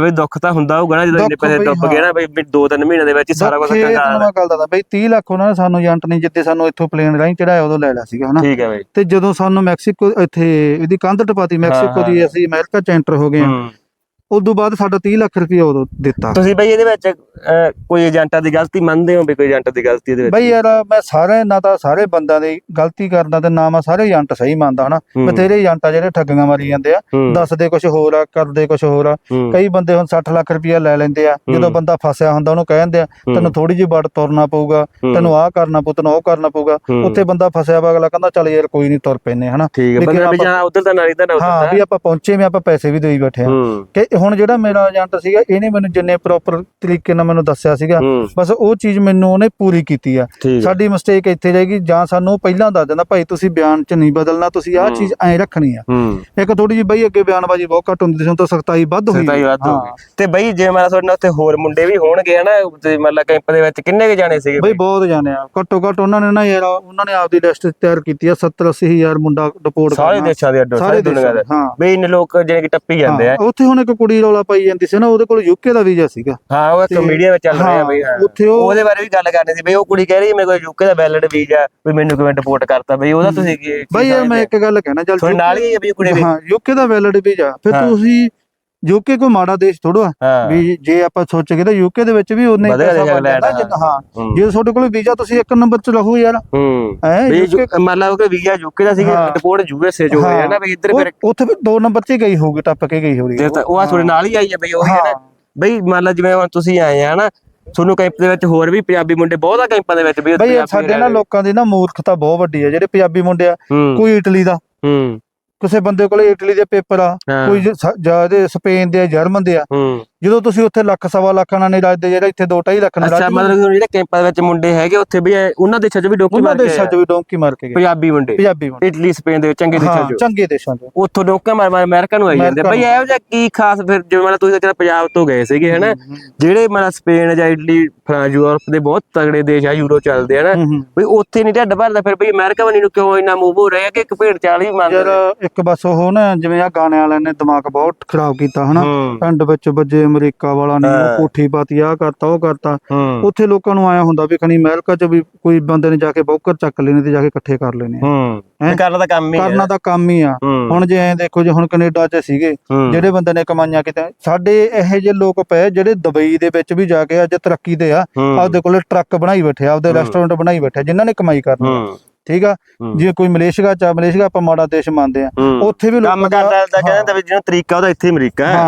Speaker 1: ਬਈ ਦੁੱਖ ਤਾਂ ਹੁੰਦਾ ਹੋਊਗਾ ਨਾ ਜਦੋਂ ਇੰਨੇ
Speaker 2: ਦੁੱਖ
Speaker 1: ਪੈਸੇ
Speaker 2: ਬਈ,
Speaker 1: ਡੁੱਬ ਗਏ ਨਾ ਬਈ ਵੀ ਦੋ ਤਿੰਨ ਮਹੀਨੇ ਦੇ ਵਿੱਚ ਹੀ ਸਾਰਾ ਕੁਝ
Speaker 2: ਦੁੱਖੇ
Speaker 1: ਕੰਗਾਲ
Speaker 2: ਤੁਹਾਨੂੰ ਮੈਂ ਗੱਲ ਦੱਸਦਾ ਬਈ 30 ਲੱਖ ਉਹਨਾਂ ਨੇ ਸਾਨੂੰ ਏਜੰਟ ਨੇ ਜਿੱਦੇ ਸਾਨੂੰ ਇੱਥੋਂ ਪਲੇਨ ਰਾਹੀਂ ਚੜਾਇਆ ਉਦੋਂ ਲੈ ਲਿਆ ਸੀਗਾ ਹਨਾ?
Speaker 1: ਠੀਕ ਹੈ ਬਈ।
Speaker 2: ਤੇ ਜਦੋਂ ਸਾਨੂੰ ਮੈਕਸੀਕੋ ਇੱਥੇ ਇਹਦੀ ਕੰਧ ਟਪਾਤੀ ਮੈਕਸੀਕੋ
Speaker 1: ਹਾਂ,
Speaker 2: ਦੀ ਅਸੀਂ ਅਮਰੀਕਾ ਚ ਐਂਟਰ ਹੋ ਗਏ ਹਾਂ।
Speaker 1: ਹੂੰ।
Speaker 2: ਉਦੋਂ ਬਾਅਦ ਸਾਡਾ 30 ਲੱਖ ਰੁਪਏ ਉਦੋਂ ਦਿੱਤਾ।
Speaker 1: ਤੁਸੀਂ ਬਈ ਇਹਦੇ ਵਿੱਚ ਅਹ, ਕੋਈ ਏਜੰਟਾਂ ਦੀ ਗਲਤੀ ਮੰਨਦੇ ਹੋ ਵੀ ਕੋਈ ਏਜੰਟ ਦੀ ਗਲਤੀ ਇਹਦੇ ਵਿੱਚ?
Speaker 2: ਬਈ ਯਾਰ ਮੈਂ ਸਾਰੇ ਨਾ ਤਾਂ ਸਾਰੇ ਬੰਦਿਆਂ ਦੀ ਗਲਤੀ ਕਰਦਾ ਤੇ ਨਾ ਮੈਂ ਸਾਰੇ ਏਜੰਟ ਸਹੀ ਮੰਨਦਾ ਹਨਾ?
Speaker 1: ਹੂੰ,
Speaker 2: ਬਥੇਰੇ ਏਜੰਟ ਆ ਜਿਹੜੇ ਠੱਗੀਆਂ ਮਾਰੀ ਜਾਂਦੇ ਆ
Speaker 1: ਹੂੰ,
Speaker 2: ਦੱਸਦੇ ਕੁਝ ਹੋਰ ਆ ਕਰਦੇ ਕੁਝ ਹੋਰ ਆ।
Speaker 1: ਹੂੰ,
Speaker 2: ਕਈ ਬੰਦੇ ਹੁਣ 60 ਲੱਖ ਰੁਪਇਆ ਲੈ ਲੈਂਦੇ ਆ ਜਦੋਂ
Speaker 1: ਹੂੰ।
Speaker 2: ਬੰਦਾ ਫਸਿਆ ਹੁੰਦਾ ਉਹਨੂੰ ਕਹਿੰਦੇ ਆ
Speaker 1: ਹੂੰ,
Speaker 2: ਤੈਨੂੰ ਥੋੜੀ ਜਿਹੀ ਵੜ ਤੁਰਨਾ ਪਊਗਾ
Speaker 1: ਹੂੰ,
Speaker 2: ਤੈਨੂੰ ਆਹ ਕਰਨਾ ਪਊ ਤੈਨੂੰ ਉਹ ਕਰਨਾ ਪਊਗਾ।
Speaker 1: ਹੂੰ।
Speaker 2: ਉੱਥੇ ਬੰਦਾ ਫਸਿਆ ਵਾ ਅਗਲਾ ਕਹਿੰਦਾ ਚੱਲ ਯਾਰ ਕੋਈ ਨਹੀਂ ਤੁਰ ਪੈਨੇ ਹਨਾ?
Speaker 1: ਠੀਕ ਹੈ ਬੰਦਾ ਵੀ
Speaker 2: ਆਪਾਂ-
Speaker 1: ਜਾਂ ਉਧਰ ਦਾ ਨਾ ਇਧਰ ਦਾ
Speaker 2: ਹਾਂ
Speaker 1: ਉਧਰ
Speaker 2: ਵੀ ਆਪਾਂ ਪਹੁੰਚੇ ਵੀ ਆਪਾਂ ਪੈਸੇ ਵੀ ਦੇਈ ਬੈਠੇ ਆ।
Speaker 1: ਹੂੰ।
Speaker 2: ਕਿ ਹੁਣ ਜਿਹੜਾ ਮੇਰਾ ਏਜੰਟ ਸੀਗਾ ਇਹਨੇ ਮੈਨੂੰ ਜਿੰਨੇ ਪ੍ਰੋਪਰ ਤਰੀਕੇ ਨਾਲ ਮੈਨੂੰ ਦੱਸਿਆ ਸੀਗਾ ਬਸ ਉਹ ਚੀਜ਼ ਮੈਨੂੰ ਉਹਨੇ ਪੂਰੀ ਕੀਤੀ ਆ। ਸਾਡੀ ਮਿਸਟੇਕ ਇੱਥੇ ਜਾਏਗੀ ਜਾਂ ਸਾਨੂੰ ਪਹਿਲਾਂ ਦੱਸ ਦਿੰਦਾ ਭਾਈ ਤੁਸੀਂ ਬਿਆਨ ਚ ਨਹੀਂ ਬਦਲਣਾ ਤੁਸੀਂ ਆਹ। ਚੀਜ਼ ਐਂ ਰੱਖਣੀ ਆ। ਇੱਕ ਥੋੜੀ ਜਿਹੀ ਬਈ ਅੱਗੇ ਬਿਆਨਬਾਜ਼ੀ ਬਹੁਤ ਘੱਟ ਹੁੰਦੀ ਸੀ ਹੁਣ ਤਾਂ ਸਖਤਾਈ ਵੱਧ ਹੋਈ
Speaker 1: ਸਤਾਈ ਵੱਧ ਹੋ। ਗਈ। ਤੇ ਬਈ ਜੇ ਮੈਂ ਤੁਹਾਡੇ ਨਾਲ ਉੱਥੇ ਹੋਰ ਮੁੰਡੇ ਵੀ ਹੋਣਗੇ ਹਨਾ ਤੇ ਮਤਲਬ ਕੈਂਪ ਦੇ ਵਿੱਚ ਕਿੰਨੇ ਕੁ ਜਾਣੇ ਸੀਗੇ
Speaker 2: ਬਈ ਬਹੁਤ ਜਾਣੇ ਆ। ਘੱਟੋ ਘੱਟ ਉਹਨਾਂ ਨੇ ਨਾ ਯਾਰ ਉਹਨਾਂ ਨੇ ਆਪਦੀ ਲਿਸਟ ਤਿਆਰ ਕੀਤੀ ਆ 70 80 ਹਜ਼ਾਰ ਮੁੰਡਾ ਰਿਪੋਰਟ
Speaker 1: ਸਾਰੇ ਦੇਸ਼ਾਂ ਦੇ ਅੱਡੋ
Speaker 2: ਸਾਰੇ
Speaker 1: ਦੁਨੀਆ ਦੇ। ਬਈ ਇੰਨੇ ਲੋਕ ਜਿਹੜੇ ਕਿ ਟੱਪੀ ਜਾਂਦੇ ਆ।
Speaker 2: ਉੱਥੇ ਹੁਣ ਇੱਕ ਕੁੜੀ ਰੌਲਾ ਪਾਈ ਜਾਂਦੀ ਸੀ ਨਾ ਉਹਦੇ ਕੋਲ ਯੂਕੇ ਦਾ ਵੀਜ਼ਾ ਸੀਗਾ।
Speaker 1: ਹਾਂ ਉਹ ਇੱਕ
Speaker 2: ਤੇ-
Speaker 1: ਮੀਡੀਆ ਵਿੱਚ ਚੱਲ ਰਿਹਾ ਬਈ ਹਾਂ।
Speaker 2: ਉੱਥੇ ਉਹ-
Speaker 1: ਉਹਦੇ ਬਾਰੇ ਵੀ ਗੱਲ ਕਰਨੀ ਸੀ ਬਈ ਉਹ ਕੁੜੀ ਕਹਿ ਰਹੀ ਮੇਰੇ ਕੋਲ ਯੂਕੇ ਦਾ ਵੈਲਿਡ ਵੀਜ਼ਾ ਵੀ ਮੈਨੂੰ ਕਿਵੇਂ ਰਿਪੋਰਟ ਕਰਤਾ? ਬਈ ਉਹਦਾ ਤੁਸੀਂ ਕੀ ਕੀ
Speaker 2: ਬਈ ਯਾਰ ਮੈਂ
Speaker 1: ਸਮਝਦੇ?
Speaker 2: ਇੱਕ ਗੱਲ ਕਹਿਣਾ ਚੱਲ
Speaker 1: ਤੁਹਾਡੇ ਨਾਲ ਹੀ ਉਹ ਕੁੜੀ ਵੀ।
Speaker 2: ਹਾਂ ਯੂਕੇ ਦਾ ਵੈਲਿਡ ਵੀਜ਼ਾ ਫਿਰ
Speaker 1: ਹਾਂ।
Speaker 2: ਤੁਸੀਂ ਯੂਕੇ ਕੋਈ ਮਾੜਾ ਦੇਸ਼ ਥੋੜਾ
Speaker 1: ਹਾਂ।
Speaker 2: ਵੀ ਜੇ ਆਪਾਂ ਸੋਚੀਏ ਤਾਂ ਯੂਕੇ ਦੇ ਵਿੱਚ ਵੀ ਉਹਨੇ
Speaker 1: ਵਧੀਆ
Speaker 2: ਪੈਸਾ
Speaker 1: ਦੇਸ਼
Speaker 2: ਬਣ ਜਾਂਦਾ
Speaker 1: ਇੰਗਲੈਂਡ,
Speaker 2: ਜਿੰਨਾ ਹਾਂ।
Speaker 1: ਹੂੰ।
Speaker 2: ਜੇ ਤੁਹਾਡੇ ਕੋਲ ਵੀਜ਼ਾ ਤੁਸੀਂ ਇੱਕ ਨੰਬਰ 'ਚ ਰਹੋ ਯਾਰ।
Speaker 1: ਹੂੰ।
Speaker 2: ਹੈ
Speaker 1: ਵੀ ਯੂ- ਮੰਨ ਲਓ ਕਿ ਵੀਜ਼ਾ ਯੂਕੇ ਦਾ ਸੀਗਾ
Speaker 2: ਹਾਂ।
Speaker 1: ਰਿਪੋਰਟ ਯੂਐਸਏ ਜੋ ਹੋਇਆ ਨਾ ਵੀ ਇੱਧਰ ਫਿਰ
Speaker 2: ਉੱਥੇ ਫਿਰ ਦੋ ਨੰਬਰ 'ਚ ਹੀ ਗਈ ਹੋਊਗੀ ਟੱਪ ਕੇ ਗਈ ਹੋਊਗੀ।
Speaker 1: ਤਾਂ ਉਹ ਆ ਤੁਹਾਡੇ ਨਾਲ ਹੀ ਆਈ ਹੈ ਬਈ ਉਹ ਹੈ ਨਾ।
Speaker 2: ਹਾਂ।
Speaker 1: ਬਈ ਮੰਨ ਲਓ ਜਿਵੇਂ ਹੁਣ ਤੁਸੀਂ ਆਏ ਆ ਨਾ ਤੁਹਾਨੂੰ ਕੈਂਪ ਦੇ ਵਿੱਚ ਹੋਰ ਵੀ ਪੰਜਾਬੀ ਮੁੰਡੇ ਬਹੁਤ ਆ ਕੈਂਪਾਂ ਦੇ ਵਿੱਚ ਵੀ
Speaker 2: ਬਈ ਸਾਡੇ ਨਾ। ਲੋਕਾਂ ਦੀ ਨਾ ਮੂਰਖਤਾ ਬਹੁਤ ਵੱਡੀ ਹੈ ਜਿਹੜੇ ਪੰਜਾਬੀ ਮੁੰਡੇ ਆ ਕੋਈ ਇਟਲੀ ਦਾ।
Speaker 1: ਹੂੰ।
Speaker 2: ਕਿਸੇ ਬੰਦੇ ਕੋਲੇ ਇਟਲੀ ਦੇ ਪੇਪਰ ਆ
Speaker 1: ਹਾਂ,
Speaker 2: ਕੋਈ ਜ਼ਿਆਦਾ ਸਪੇਨ ਦੇ ਆ ਜਰਮਨ ਦੇ ਆ
Speaker 1: ਹੂੰ।
Speaker 2: ਜਦੋਂ ਤੁਸੀਂ ਉੱਥੇ ਲੱਖ ਸਵਾ ਲੱਖ ਨਾਲ ਨਹੀਂ ਰਾਜਦੇ ਜਿਹੜਾ ਇੱਥੇ 2.5 ਲੱਖ ਨਾਲ
Speaker 1: ਅੱਛਾ ਮਤਲਬ ਜਿਹੜੇ ਕੈਂਪਾਂ ਦੇ ਵਿੱਚ ਮੁੰਡੇ ਹੈਗੇ ਉੱਥੇ ਵੀ ਉਹਨਾਂ ਦੇਸ਼ਾਂ 'ਚ ਵੀ ਡੋਕੀ
Speaker 2: ਉਹਨਾਂ
Speaker 1: ਮਾਰ ਕੇ
Speaker 2: ਦੇਸ਼ਾਂ 'ਚ ਵੀ ਡੋਂਕੀ ਮਾਰ ਕੇ ਗਏ।
Speaker 1: ਪੰਜਾਬੀ ਮੁੰਡੇ।
Speaker 2: ਪੰਜਾਬੀ ਮੁੰਡੇ।
Speaker 1: ਇਟਲੀ ਸਪੇਨ ਦੇ ਚੰਗੇ ਦੇਸ਼ਾਂ 'ਚ।
Speaker 2: ਚੰਗੇ ਦੇਸ਼ਾਂ 'ਚ।
Speaker 1: ਉੱਥੋਂ ਡੋਕਾ ਮਾਰ ਮਾਰ ਅਮਰੀਕਾ ਨੂੰ ਆਈ ਜਾਂਦੇ ਬਈ ਇਹੋ ਜਿਹਾ ਕੀ ਖਾਸ ਫਿਰ ਜਿਵੇਂ ਮਤਲਬ ਤੁਸੀਂ ਕਹਿੰਦੇ ਪੰਜਾਬ ਤੋਂ ਗਏ ਸੀਗੇ ਹਨਾ? ਜਿਹੜੇ ਮਤਲਬ ਸਪੇਨ ਜਾਂ ਇਟਲੀ ਫਰਾਂਸ ਯੂਰਪ ਦੇ ਬਹੁਤ ਤਗੜੇ ਦੇਸ਼ ਆ ਯੂਰੋ ਚੱਲਦੇ ਆ ਨਾ
Speaker 2: ਹੂੰ, ਹੂੰ।
Speaker 1: ਬਈ ਉੱਥੇ ਨਹੀਂ ਢੱਡ ਭਰਦਾ ਫਿਰ ਬਈ ਅਮਰੀਕਾ ਬਣੀ ਨੂੰ ਕਿਉਂ ਇੰਨਾ ਮੂਵ ਹੋ ਰਿਹਾ ਕਿ ਇੱਕ ਭੇਡ ਚਾਲ ਹੀ ਮੰਨਦੇ
Speaker 2: ਯਾਰ ਇੱਕ ਬਸ ਉਹ ਨਾ ਜਿਵੇਂ ਆ ਗਾਣੇ ਵਾਲਿਆਂ ਨੇ ਦਿਮਾਗ ਬਹੁਤ ਖਰਾਬ ਕੀਤਾ ਹਨਾ? ਪਿੰਡ ਵਿੱਚ ਵੱਜੇ ਅਮਰੀਕਾ ਵਾਲਾ। ਉਹ ਕੋਠੀ ਪਾਤੀ ਆ ਕਰਤਾ ਉਹ ਕਰਤਾ ਉੱਥੇ ਲੋਕਾਂ ਨੂੰ ਆਇਆ ਹੁੰਦਾ ਵੀ ਖਣੀ ਅਮਰੀਕਾ ਚ ਵੀ ਕੋਈ ਬੰਦੇ ਨੇ ਜਾ ਕੇ ਬੌਕਰ ਚੱਕ ਲੈਣੇ ਤੇ ਜਾ ਕੇ ਇਕੱਠੇ ਕਰ ਲੈਣੇ ਆ।
Speaker 1: ਹੂੰ? ਕਰਨਾ ਤਾਂ ਕੰਮ ਹੀ ਹੈ
Speaker 2: ਕਰਨਾ ਤਾਂ ਕੰਮ ਹੀ ਆ ਹੁਣ ਜੇ ਐਂ ਦੇਖੋ ਜੇ ਹੁਣ ਕੈਨੇਡਾ ਚ ਸੀਗੇ। ਜਿਹੜੇ ਬੰਦੇ ਨੇ ਕਮਾਈਆਂ ਕਿਤੇ ਸਾਡੇ ਇਹੋ ਜਿਹੇ ਲੋਕ ਪਏ ਜਿਹੜੇ ਦੁਬਈ ਦੇ ਵਿੱਚ ਵੀ ਜਾ ਕੇ ਅੱਜ ਤਰੱਕੀ ਤੇ ਆ। ਆਪਦੇ ਕੋਲੇ ਟਰੱਕ ਬਣਾਈ ਬੈਠੇ ਆ, ਆਪਦੇ। ਰੈਸਟੋਰੈਂਟ ਬਣਾਈ ਬੈਠੇ ਆ, ਜਿਨ੍ਹਾਂ ਨੇ ਕਮਾਈ ਕਰਨੀ ਆ। ਠੀਕ ਆ। ਜੇ ਕੋਈ ਮਲੇਸ਼ੀਆ ਚ ਮਲੇਸ਼ੀਆ ਆਪਾਂ ਮਾੜਾ ਦੇਸ਼ ਮੰਨਦੇ ਆ। ਉੱਥੇ ਵੀ
Speaker 1: ਕੰਮ
Speaker 2: ਲੋਕਾਂ ਦਾ
Speaker 1: ਕਰਦਾ ਕਹਿੰਦਾ ਵੀ ਜਿਹੜਾ ਤਰੀਕਾ ਉਹਦਾ ਇੱਥੇ ਅਮਰੀਕਾ ਹੈ।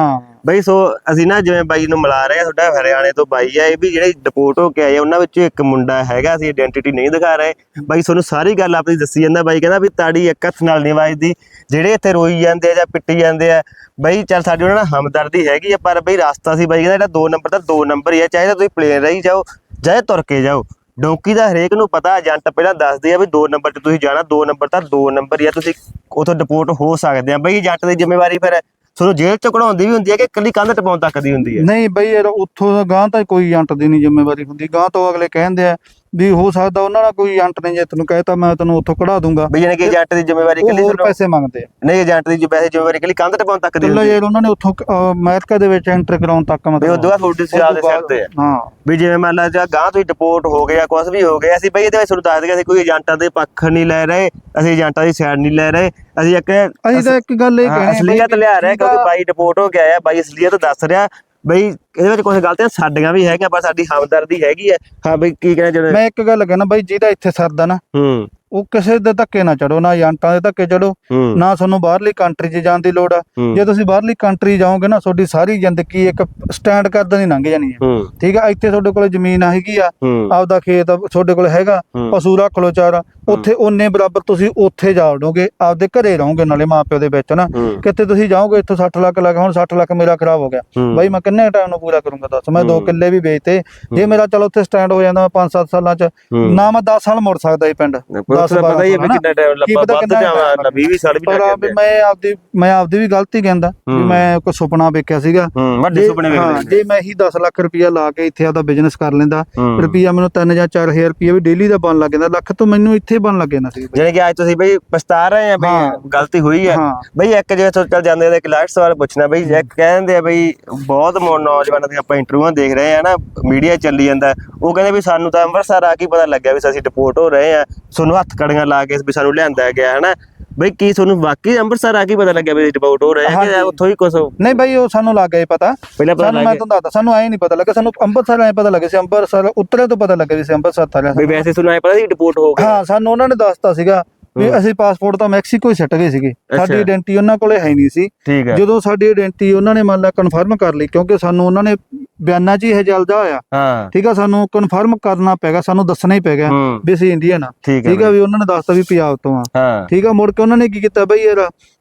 Speaker 1: ਬਈ ਸੋ ਅਸੀਂ ਨਾ ਜਿਵੇਂ ਬਾਈ ਨੂੰ ਮਿਲਾ ਰਹੇ ਆ ਤੁਹਾਡਾ ਹਰਿਆਣੇ ਤੋਂ ਬਾਈ ਆ ਇਹ ਵੀ ਜਿਹੜੇ ਡਿਪੋਰਟ ਹੋ ਕੇ ਆਏ ਉਹਨਾਂ ਵਿੱਚੋਂ ਇੱਕ ਮੁੰਡਾ ਹੈਗਾ ਅਸੀਂ ਆਇਡੈਂਟੀਟੀ ਨਹੀਂ ਦਿਖਾ ਰਹੇ। ਬਾਈ ਤੁਹਾਨੂੰ ਸਾਰੀ ਗੱਲ ਆਪਣੀ ਦੱਸੀ ਜਾਂਦਾ ਬਾਈ ਕਹਿੰਦਾ ਵੀ ਤਾੜੀ ਇੱਕ ਹੱਥ ਨਾਲ ਨਹੀਂ ਵੱਜਦੀ। ਜਿਹੜੇ ਇੱਥੇ ਰੋਈ ਜਾਂਦੇ ਆ ਜਾਂ ਪਿੱਟੀ ਜਾਂਦੇ ਆ ਬਈ ਚੱਲ ਸਾਡੀ ਉਹਨਾਂ ਨਾਲ ਹਮਦਰਦੀ ਹੈਗੀ ਆ ਪਰ ਬਈ ਰਸਤਾ ਸੀ ਬਾਈ ਕਹਿੰਦਾ ਜਿਹੜਾ ਦੋ ਨੰਬਰ ਦਾ ਦੋ ਨੰਬਰ ਹੀ ਆ ਚਾਹੇ ਤੁਸੀਂ ਪਲੇਨ ਰਹੀ ਜਾਓ ਚਾਹੇ ਤੁਰ ਕੇ ਜਾਓ। ਡੋਂਕੀ ਦਾ ਹਰੇਕ ਨੂੰ ਪਤਾ, ਏਜੰਟ ਪਹਿਲਾਂ ਦੱਸਦੇ ਆ ਵੀ ਦੋ ਨੰਬਰ 'ਚ ਤੁਸੀਂ ਜਾਣਾ, ਦੋ ਨੰਬਰ ਤਾਂ ਦੋ ਨੰਬਰ ਹੀ ਆ, ਤੁਸੀਂ ਉਥੋਂ ਡਿਪੋਰਟ ਹੋ ਸਕਦੇ ਆ। ਬਈ ਏਜੰਟ ਦੀ ਜ਼ਿੰਮੇਵਾਰੀ ਫਿਰ ਤੁਹਾਨੂੰ ਜੇਲ੍ਹ ਚ ਕਢਾਉਂਦੀ ਵੀ ਹੁੰਦੀ ਹੈ ਕਿ ਇਕੱਲੀ ਕੰਧ ਟਪਾਉਣ ਤੱਕ ਦੀ ਹੁੰਦੀ ਹੈ
Speaker 2: ਨਹੀਂ ਬਈ ਯਾਰ, ਉੱਥੋਂ ਦਾ ਗਾਂ ਤਾਂ ਕੋਈ ਏਜੰਟ ਦੀ ਨਹੀਂ ਜ਼ਿੰਮੇਵਾਰੀ ਹੁੰਦੀ। ਗਾਂ ਤੋਂ ਅਗਲੇ ਕਹਿੰਦੇ ਆ ਵੀ ਹੋ ਸਕਦਾ ਉਹਨਾਂ ਦਾ ਕੋਈ ਏਜੰਟ ਨੇ ਜੇ ਤੈਨੂੰ ਕਹਿਤਾ ਮੈਂ ਤੈਨੂੰ ਉੱਥੋਂ ਕਢਾ ਦੂੰਗਾ।
Speaker 1: ਬਈ ਜਾਨੀ ਕਿ ਏਜੰਟ ਦੀ ਜ਼ਿੰਮੇਵਾਰੀ ਇਕੱਲੀ
Speaker 2: ਹੋਰ
Speaker 1: ਤੁਹਾਨੂੰ
Speaker 2: ਪੈਸੇ ਮੰਗਦੇ ਆ।
Speaker 1: ਨਹੀਂ ਏਜੰਟ ਦੀ ਵੈਸੇ ਜ਼ਿੰਮੇਵਾਰੀ ਇਕੱਲੀ ਕੰਧ ਟਪਾਉਣ ਤੱਕ ਦੀ
Speaker 2: ਕੱਲਾ
Speaker 1: ਹੁੰਦੀ ਹੈ
Speaker 2: ਉਹਨਾਂ ਨੇ ਉੱਥੋਂ ਅਹ, ਅਮਰੀਕਾ ਦੇ ਵਿੱਚ ਐਂਟਰ ਕਰਾਉਣ ਤੱਕ
Speaker 1: ਵੀ
Speaker 2: ਮਤਲਬ
Speaker 1: ਉਦੋਂ ਬਾਅਦ ਤੁਹਾਡੀ ਸਿਆਲ ਦੇ ਸਿਰ ਤੇ ਹੈ
Speaker 2: ਹਾਂ।
Speaker 1: ਵੀ ਜਿਵੇਂ ਮੰਨ ਲਾ ਜਾਂ ਗਾਂ ਤੁਸੀਂ ਡਿਪੋਰਟ ਹੋ ਗਿਆ ਕੁਝ ਵੀ ਹੋ ਗਿਆ ਅਸੀਂ ਬਈ ਇਹਦੇ ਵਿੱਚ ਤੁਹਾਨੂੰ ਦੱਸ ਦਈਏ ਅਸੀਂ ਕੋਈ ਏਜੰਟਾਂ ਦੇ ਪੱਖ ਨਹੀਂ ਲੈ ਰਹੇ ਅਸੀਂ ਏਜੰਟਾਂ ਦੀ ਸਾਈਡ ਨਹੀਂ ਲੈ ਰਹੇ ਅਸੀਂ ਇੱਕ
Speaker 2: ਅਸੀਂ ਤਾਂ ਇੱਕ ਗੱਲ ਇਹ
Speaker 1: ਹਾਂ,
Speaker 2: ਕਹਿਣੀ
Speaker 1: ਅਸਲੀਅਤ ਲਿਆ ਰਿਹਾ ਕਿਉਂਕਿ ਬਾਈ ਰਿਪੋਰਟ ਹੋ ਕੇ ਆਇਆ ਬਾਈ ਅਸਲੀਅਤ ਦੱਸ ਰਿਹਾ ਬਈ ਇਹਦੇ ਵਿੱਚ ਕੁਝ ਗਲਤੀਆਂ ਸਾਡੀਆਂ ਵੀ ਹੈਗੀਆਂ ਪਰ ਸਾਡੀ ਹਮਦਰਦੀ ਹੈਗੀ ਹੈ। ਹਾਂ ਬਈ ਕੀ ਕਹਿੰਦੇ ਜਿਹੜੇ
Speaker 2: ਮੈਂ ਇੱਕ ਗੱਲ ਕਹਿਣਾ ਬਈ ਜਿਹਦਾ ਇੱਥੇ ਸਰਦਾ ਨਾ
Speaker 1: ਹੂੰ।
Speaker 2: ਉਹ ਕਿਸੇ ਦੇ ਧੱਕੇ ਨਾ ਚੜੋ ਨਾ ਏਜੰਟਾਂ ਦੇ ਧੱਕੇ ਚੜੋ ਨਾ ਤੁਹਾਨੂੰ ਬਾਹਰਲੀ ਕੰਟਰੀ 'ਚ ਜਾਣ ਦੀ ਲੋੜ ਆ। ਜੇ ਤੁਸੀਂ ਬਾਹਰਲੀ ਕੰਟਰੀ ਜਾਓਗੇ ਨਾ ਤੁਹਾਡੀ ਸਾਰੀ ਜ਼ਿੰਦਗੀ ਇੱਕ ਸਟੈਂਡ ਕਰਦਾ ਨਹੀਂ ਲੰਘ ਜਾਣੀ ਹੈ। ਠੀਕ ਆ? ਇੱਥੇ ਤੁਹਾਡੇ ਕੋਲ ਜ਼ਮੀਨ ਹੈਗੀ ਆ। ਆਪਦਾ ਖੇਤ ਤੁਹਾਡੇ ਕੋਲ ਹੈਗਾ। ਪਸ਼ੂ ਰੱਖ ਲੋ ਚਾਰ। ਉੱਥੇ ਉਹਨੇ ਬਰਾਬਰ ਤੁਸੀਂ ਉੱਥੇ ਜਾਓਗੇ ਆਪਦੇ ਘਰੇ ਰਹੋਗੇ ਨਾਲੇ ਮਾਪਿਓ ਦੇ ਵਿੱਚ ਨਾ ਕਿਤੇ ਤੁਸੀਂ ਜਾਓਗੇ ਇੱਥੋਂ 60 ਲੱਖ ਲੱਗ ਹੁਣ 60 ਲੱਖ ਮੇਰਾ ਖਰਾਬ ਹੋ ਗਿਆ। ਬਾਈ ਮੈਂ ਕਿੰਨੇ ਟਾਈਮ ਨੂੰ ਪੂਰਾ ਕਰੂੰਗਾ ਦੱਸ ਮੈਂ ਦੋ। ਕਿੱਲੇ ਵੀ ਵੇਚਤੇ ਜੇ ਮੇਰਾ ਚਲ ਉੱਥੇ ਸਟੈਂਡ ਹੋ ਜਾਂਦਾ 5-7 ਸਾਲਾਂ ਚ। ਨਾ ਮੈਂ 10 ਸਾਲ ਮੁੜ ਸਕਦਾ ਇਹ ਪਿੰਡ
Speaker 1: ਪਤਾ ਹੀ ਹੈ ਕਿੰਨਾ ਟਾਈਮ
Speaker 2: ਕੀ
Speaker 1: ਲੱਗਾ
Speaker 2: ਪਤਾ
Speaker 1: ਵੱਧ ਜਾਵਾਂ
Speaker 2: time
Speaker 1: 20 20 ਸਾਲ ਵੀ
Speaker 2: ਪਰ
Speaker 1: ਲੱਗ
Speaker 2: ਆ ਵੀ
Speaker 1: ਜਾਂਦੇ।
Speaker 2: ਮੈਂ ਆਪਦੀ ਮੈਂ ਆਪਦੀ ਵੀ ਗਲਤੀ ਕਹਿੰਦਾ
Speaker 1: ਹੂੰ।
Speaker 2: ਮੈਂ ਕੋਈ ਸੁਪਨਾ ਵੇਖਿਆ ਸੀਗਾ
Speaker 1: ਵੱਡੇ
Speaker 2: ਜੇ-
Speaker 1: ਸੁਪਨੇ
Speaker 2: ਜੇ ਮੈਂ ਹੀ 10 ਲੱਖ ਰੁਪਇਆ ਲਾ ਕੇ ਇੱਥੇ ਆਪਦਾ ਬਿਜ਼ਨਸ ਕਰ ਲੈਂਦਾ। ਰੁਪਇਆ ਮੈਨੂੰ 3 ਜਾਂ 4000 ਰੁਪਇਆ ਵੀ ਡੇਲੀ ਦਾ ਬਣ ਲੱਗ ਜਾਂਦਾ ਲੱਖ ਤੋਂ ਮੈਨੂੰ ਇੱਥੇ ਬਣ ਲੱਗ ਜਾਂਦਾ ਸੀ।
Speaker 1: ਜਿਹੜੇ ਕਿ ਅੱਜ ਤੁਸੀਂ ਬਈ ਪਛਤਾ ਰਹੇ ਆ
Speaker 2: ਹਾਂ।
Speaker 1: ਬਈ ਗਲਤੀ ਹੋਈ ਹੈ
Speaker 2: ਹਾਂ।
Speaker 1: ਬਈ ਇੱਕ ਜੇ ਤੋਂ ਚੱਲ ਜਾਂਦੇ ਆ ਇੱਕ ਲਾਸਟ ਸਵਾਲ ਪੁੱਛਣਾ ਬਈ ਇੱਕ ਕਹਿੰਦੇ ਆ ਬਈ ਬਹੁਤ ਨੌਜਵਾਨਾਂ ਦੀਆਂ ਆਪਾਂ ਇੰਟਰਵਿਊਆਂ ਦੇਖ ਰਹੇ ਆ ਨਾ ਮੀਡੀਆ ਚੱਲੀ ਜਾਂਦਾ ਉਹ ਕਹਿੰਦੇ ਵੀ ਸਾਨੂੰ ਤਾਂ ਅੰਮ੍ਰਿਤਸਰ ਆ ਕੇ ਹੀ ਪਤਾ ਲੱਗਿਆ ਵੀ ਅਸੀਂ ਡਿਪੋਰਟ ਹੋ ਰਹੇ ਆ ਤੁਹਾਨੂੰ ਹੱਥ ਕੜੀਆਂ ਲਾ ਕੇ ਵੀ ਸਾਨੂੰ ਲਿਆਂਦਾ ਗਿਆ ਹਨਾ ਬਈ ਕੀ ਤੁਹਾਨੂੰ ਵਾਕਈ ਅੰਮ੍ਰਿਤਸਰ ਆ ਕੇ ਹੀ ਪਤਾ ਲੱਗਿਆ ਵੀ ਡਿਪੋਰਟ ਹੋ ਰਹੇ ਆ ਕਿ। ਉੱਥੋਂ ਹੀ ਕੁਝ
Speaker 2: ਨਹੀਂ ਬਾਈ ਉਹ ਸਾਨੂੰ ਲੱਗ ਗਿਆ ਪਤਾ।
Speaker 1: ਪਹਿਲਾਂ ਪਤਾ ਲੱਗ
Speaker 2: ਮੈਂ ਤੁਹਾਨੂੰ ਦੱਸਦਾ ਸਾਨੂੰ ਐ ਨਹੀਂ ਪਤਾ ਲੱਗਾ ਸਾਨੂੰ ਅੰਮ੍ਰਿਤਸਰ ਐ ਪਤਾ ਲੱਗਿਆ ਸੀ ਅੰਮ੍ਰਿਤਸਰ ਉਤਰੇ ਤੋਂ ਪਤਾ ਲੱਗਿਆ ਵੀ ਸੀ ਅੰਮ੍ਰਿਤਸਰ ਥਾ
Speaker 1: ਵੀ ਵੈਸੇ ਐ ਪਤਾ ਸੀ ਡਿਪੋਰਟ ਹੋ ਗਿਆ
Speaker 2: ਹਾਂ ਸਾਨੂੰ ਉਹਨਾਂ ਨੇ ਦੱਸਤਾ ਸੀਗਾ ਵੀ ਅਸੀਂ ਪਾਸਪੋਰਟ ਤਾਂ ਮੈਕਸੀਕੋ ਹੀ ਸੱਟ ਗਏ ਸੀਗੇ। ਸਾਡੀ। ਆਇਡੈਂਟੀ ਉਹਨਾਂ ਕੋਲੇ ਹੈ ਨਹੀਂ ਸੀ।
Speaker 1: ਹੈ।
Speaker 2: ਜਦੋਂ ਸਾਡੀ ਆਇਡੈਂਟੀ ਉਹਨਾਂ ਨੇ ਮੰਨ ਲਾ ਕਨਫਰਮ ਕਰ ਲਈ ਕਿਉਂਕਿ ਸਾਨੂੰ ਉਹਨਾਂ ਨੇ ਬਿਆਨਾਂ 'ਚ ਹੀ ਇਹ ਜਲਦਾ ਹੋਇਆ।
Speaker 1: ਹਾਂ।
Speaker 2: ਠੀਕ ਆ ਸਾਨੂੰ ਕਨਫਰਮ ਕਰਨਾ ਪੈਗਾ ਸਾਨੂੰ ਦੱਸਣਾ ਹੀ ਪੈਗਾ
Speaker 1: ਹੂੰ।
Speaker 2: ਵੀ ਅਸੀਂ ਇੰਡੀਅਨ ਆ।
Speaker 1: ਠੀਕ ਹੈ
Speaker 2: ਠੀਕ ਆ ਵੀ ਉਹਨਾਂ ਨੇ ਦੱਸਤਾ ਵੀ ਪੰਜਾਬ ਤੋਂ ਆ।
Speaker 1: ਹਾਂ।
Speaker 2: ਠੀਕ ਆ ਮੁੜ ਕੇ ਉਹਨਾਂ ਨੇ ਕੀ ਕੀਤਾ ਬਈ ਯਾਰ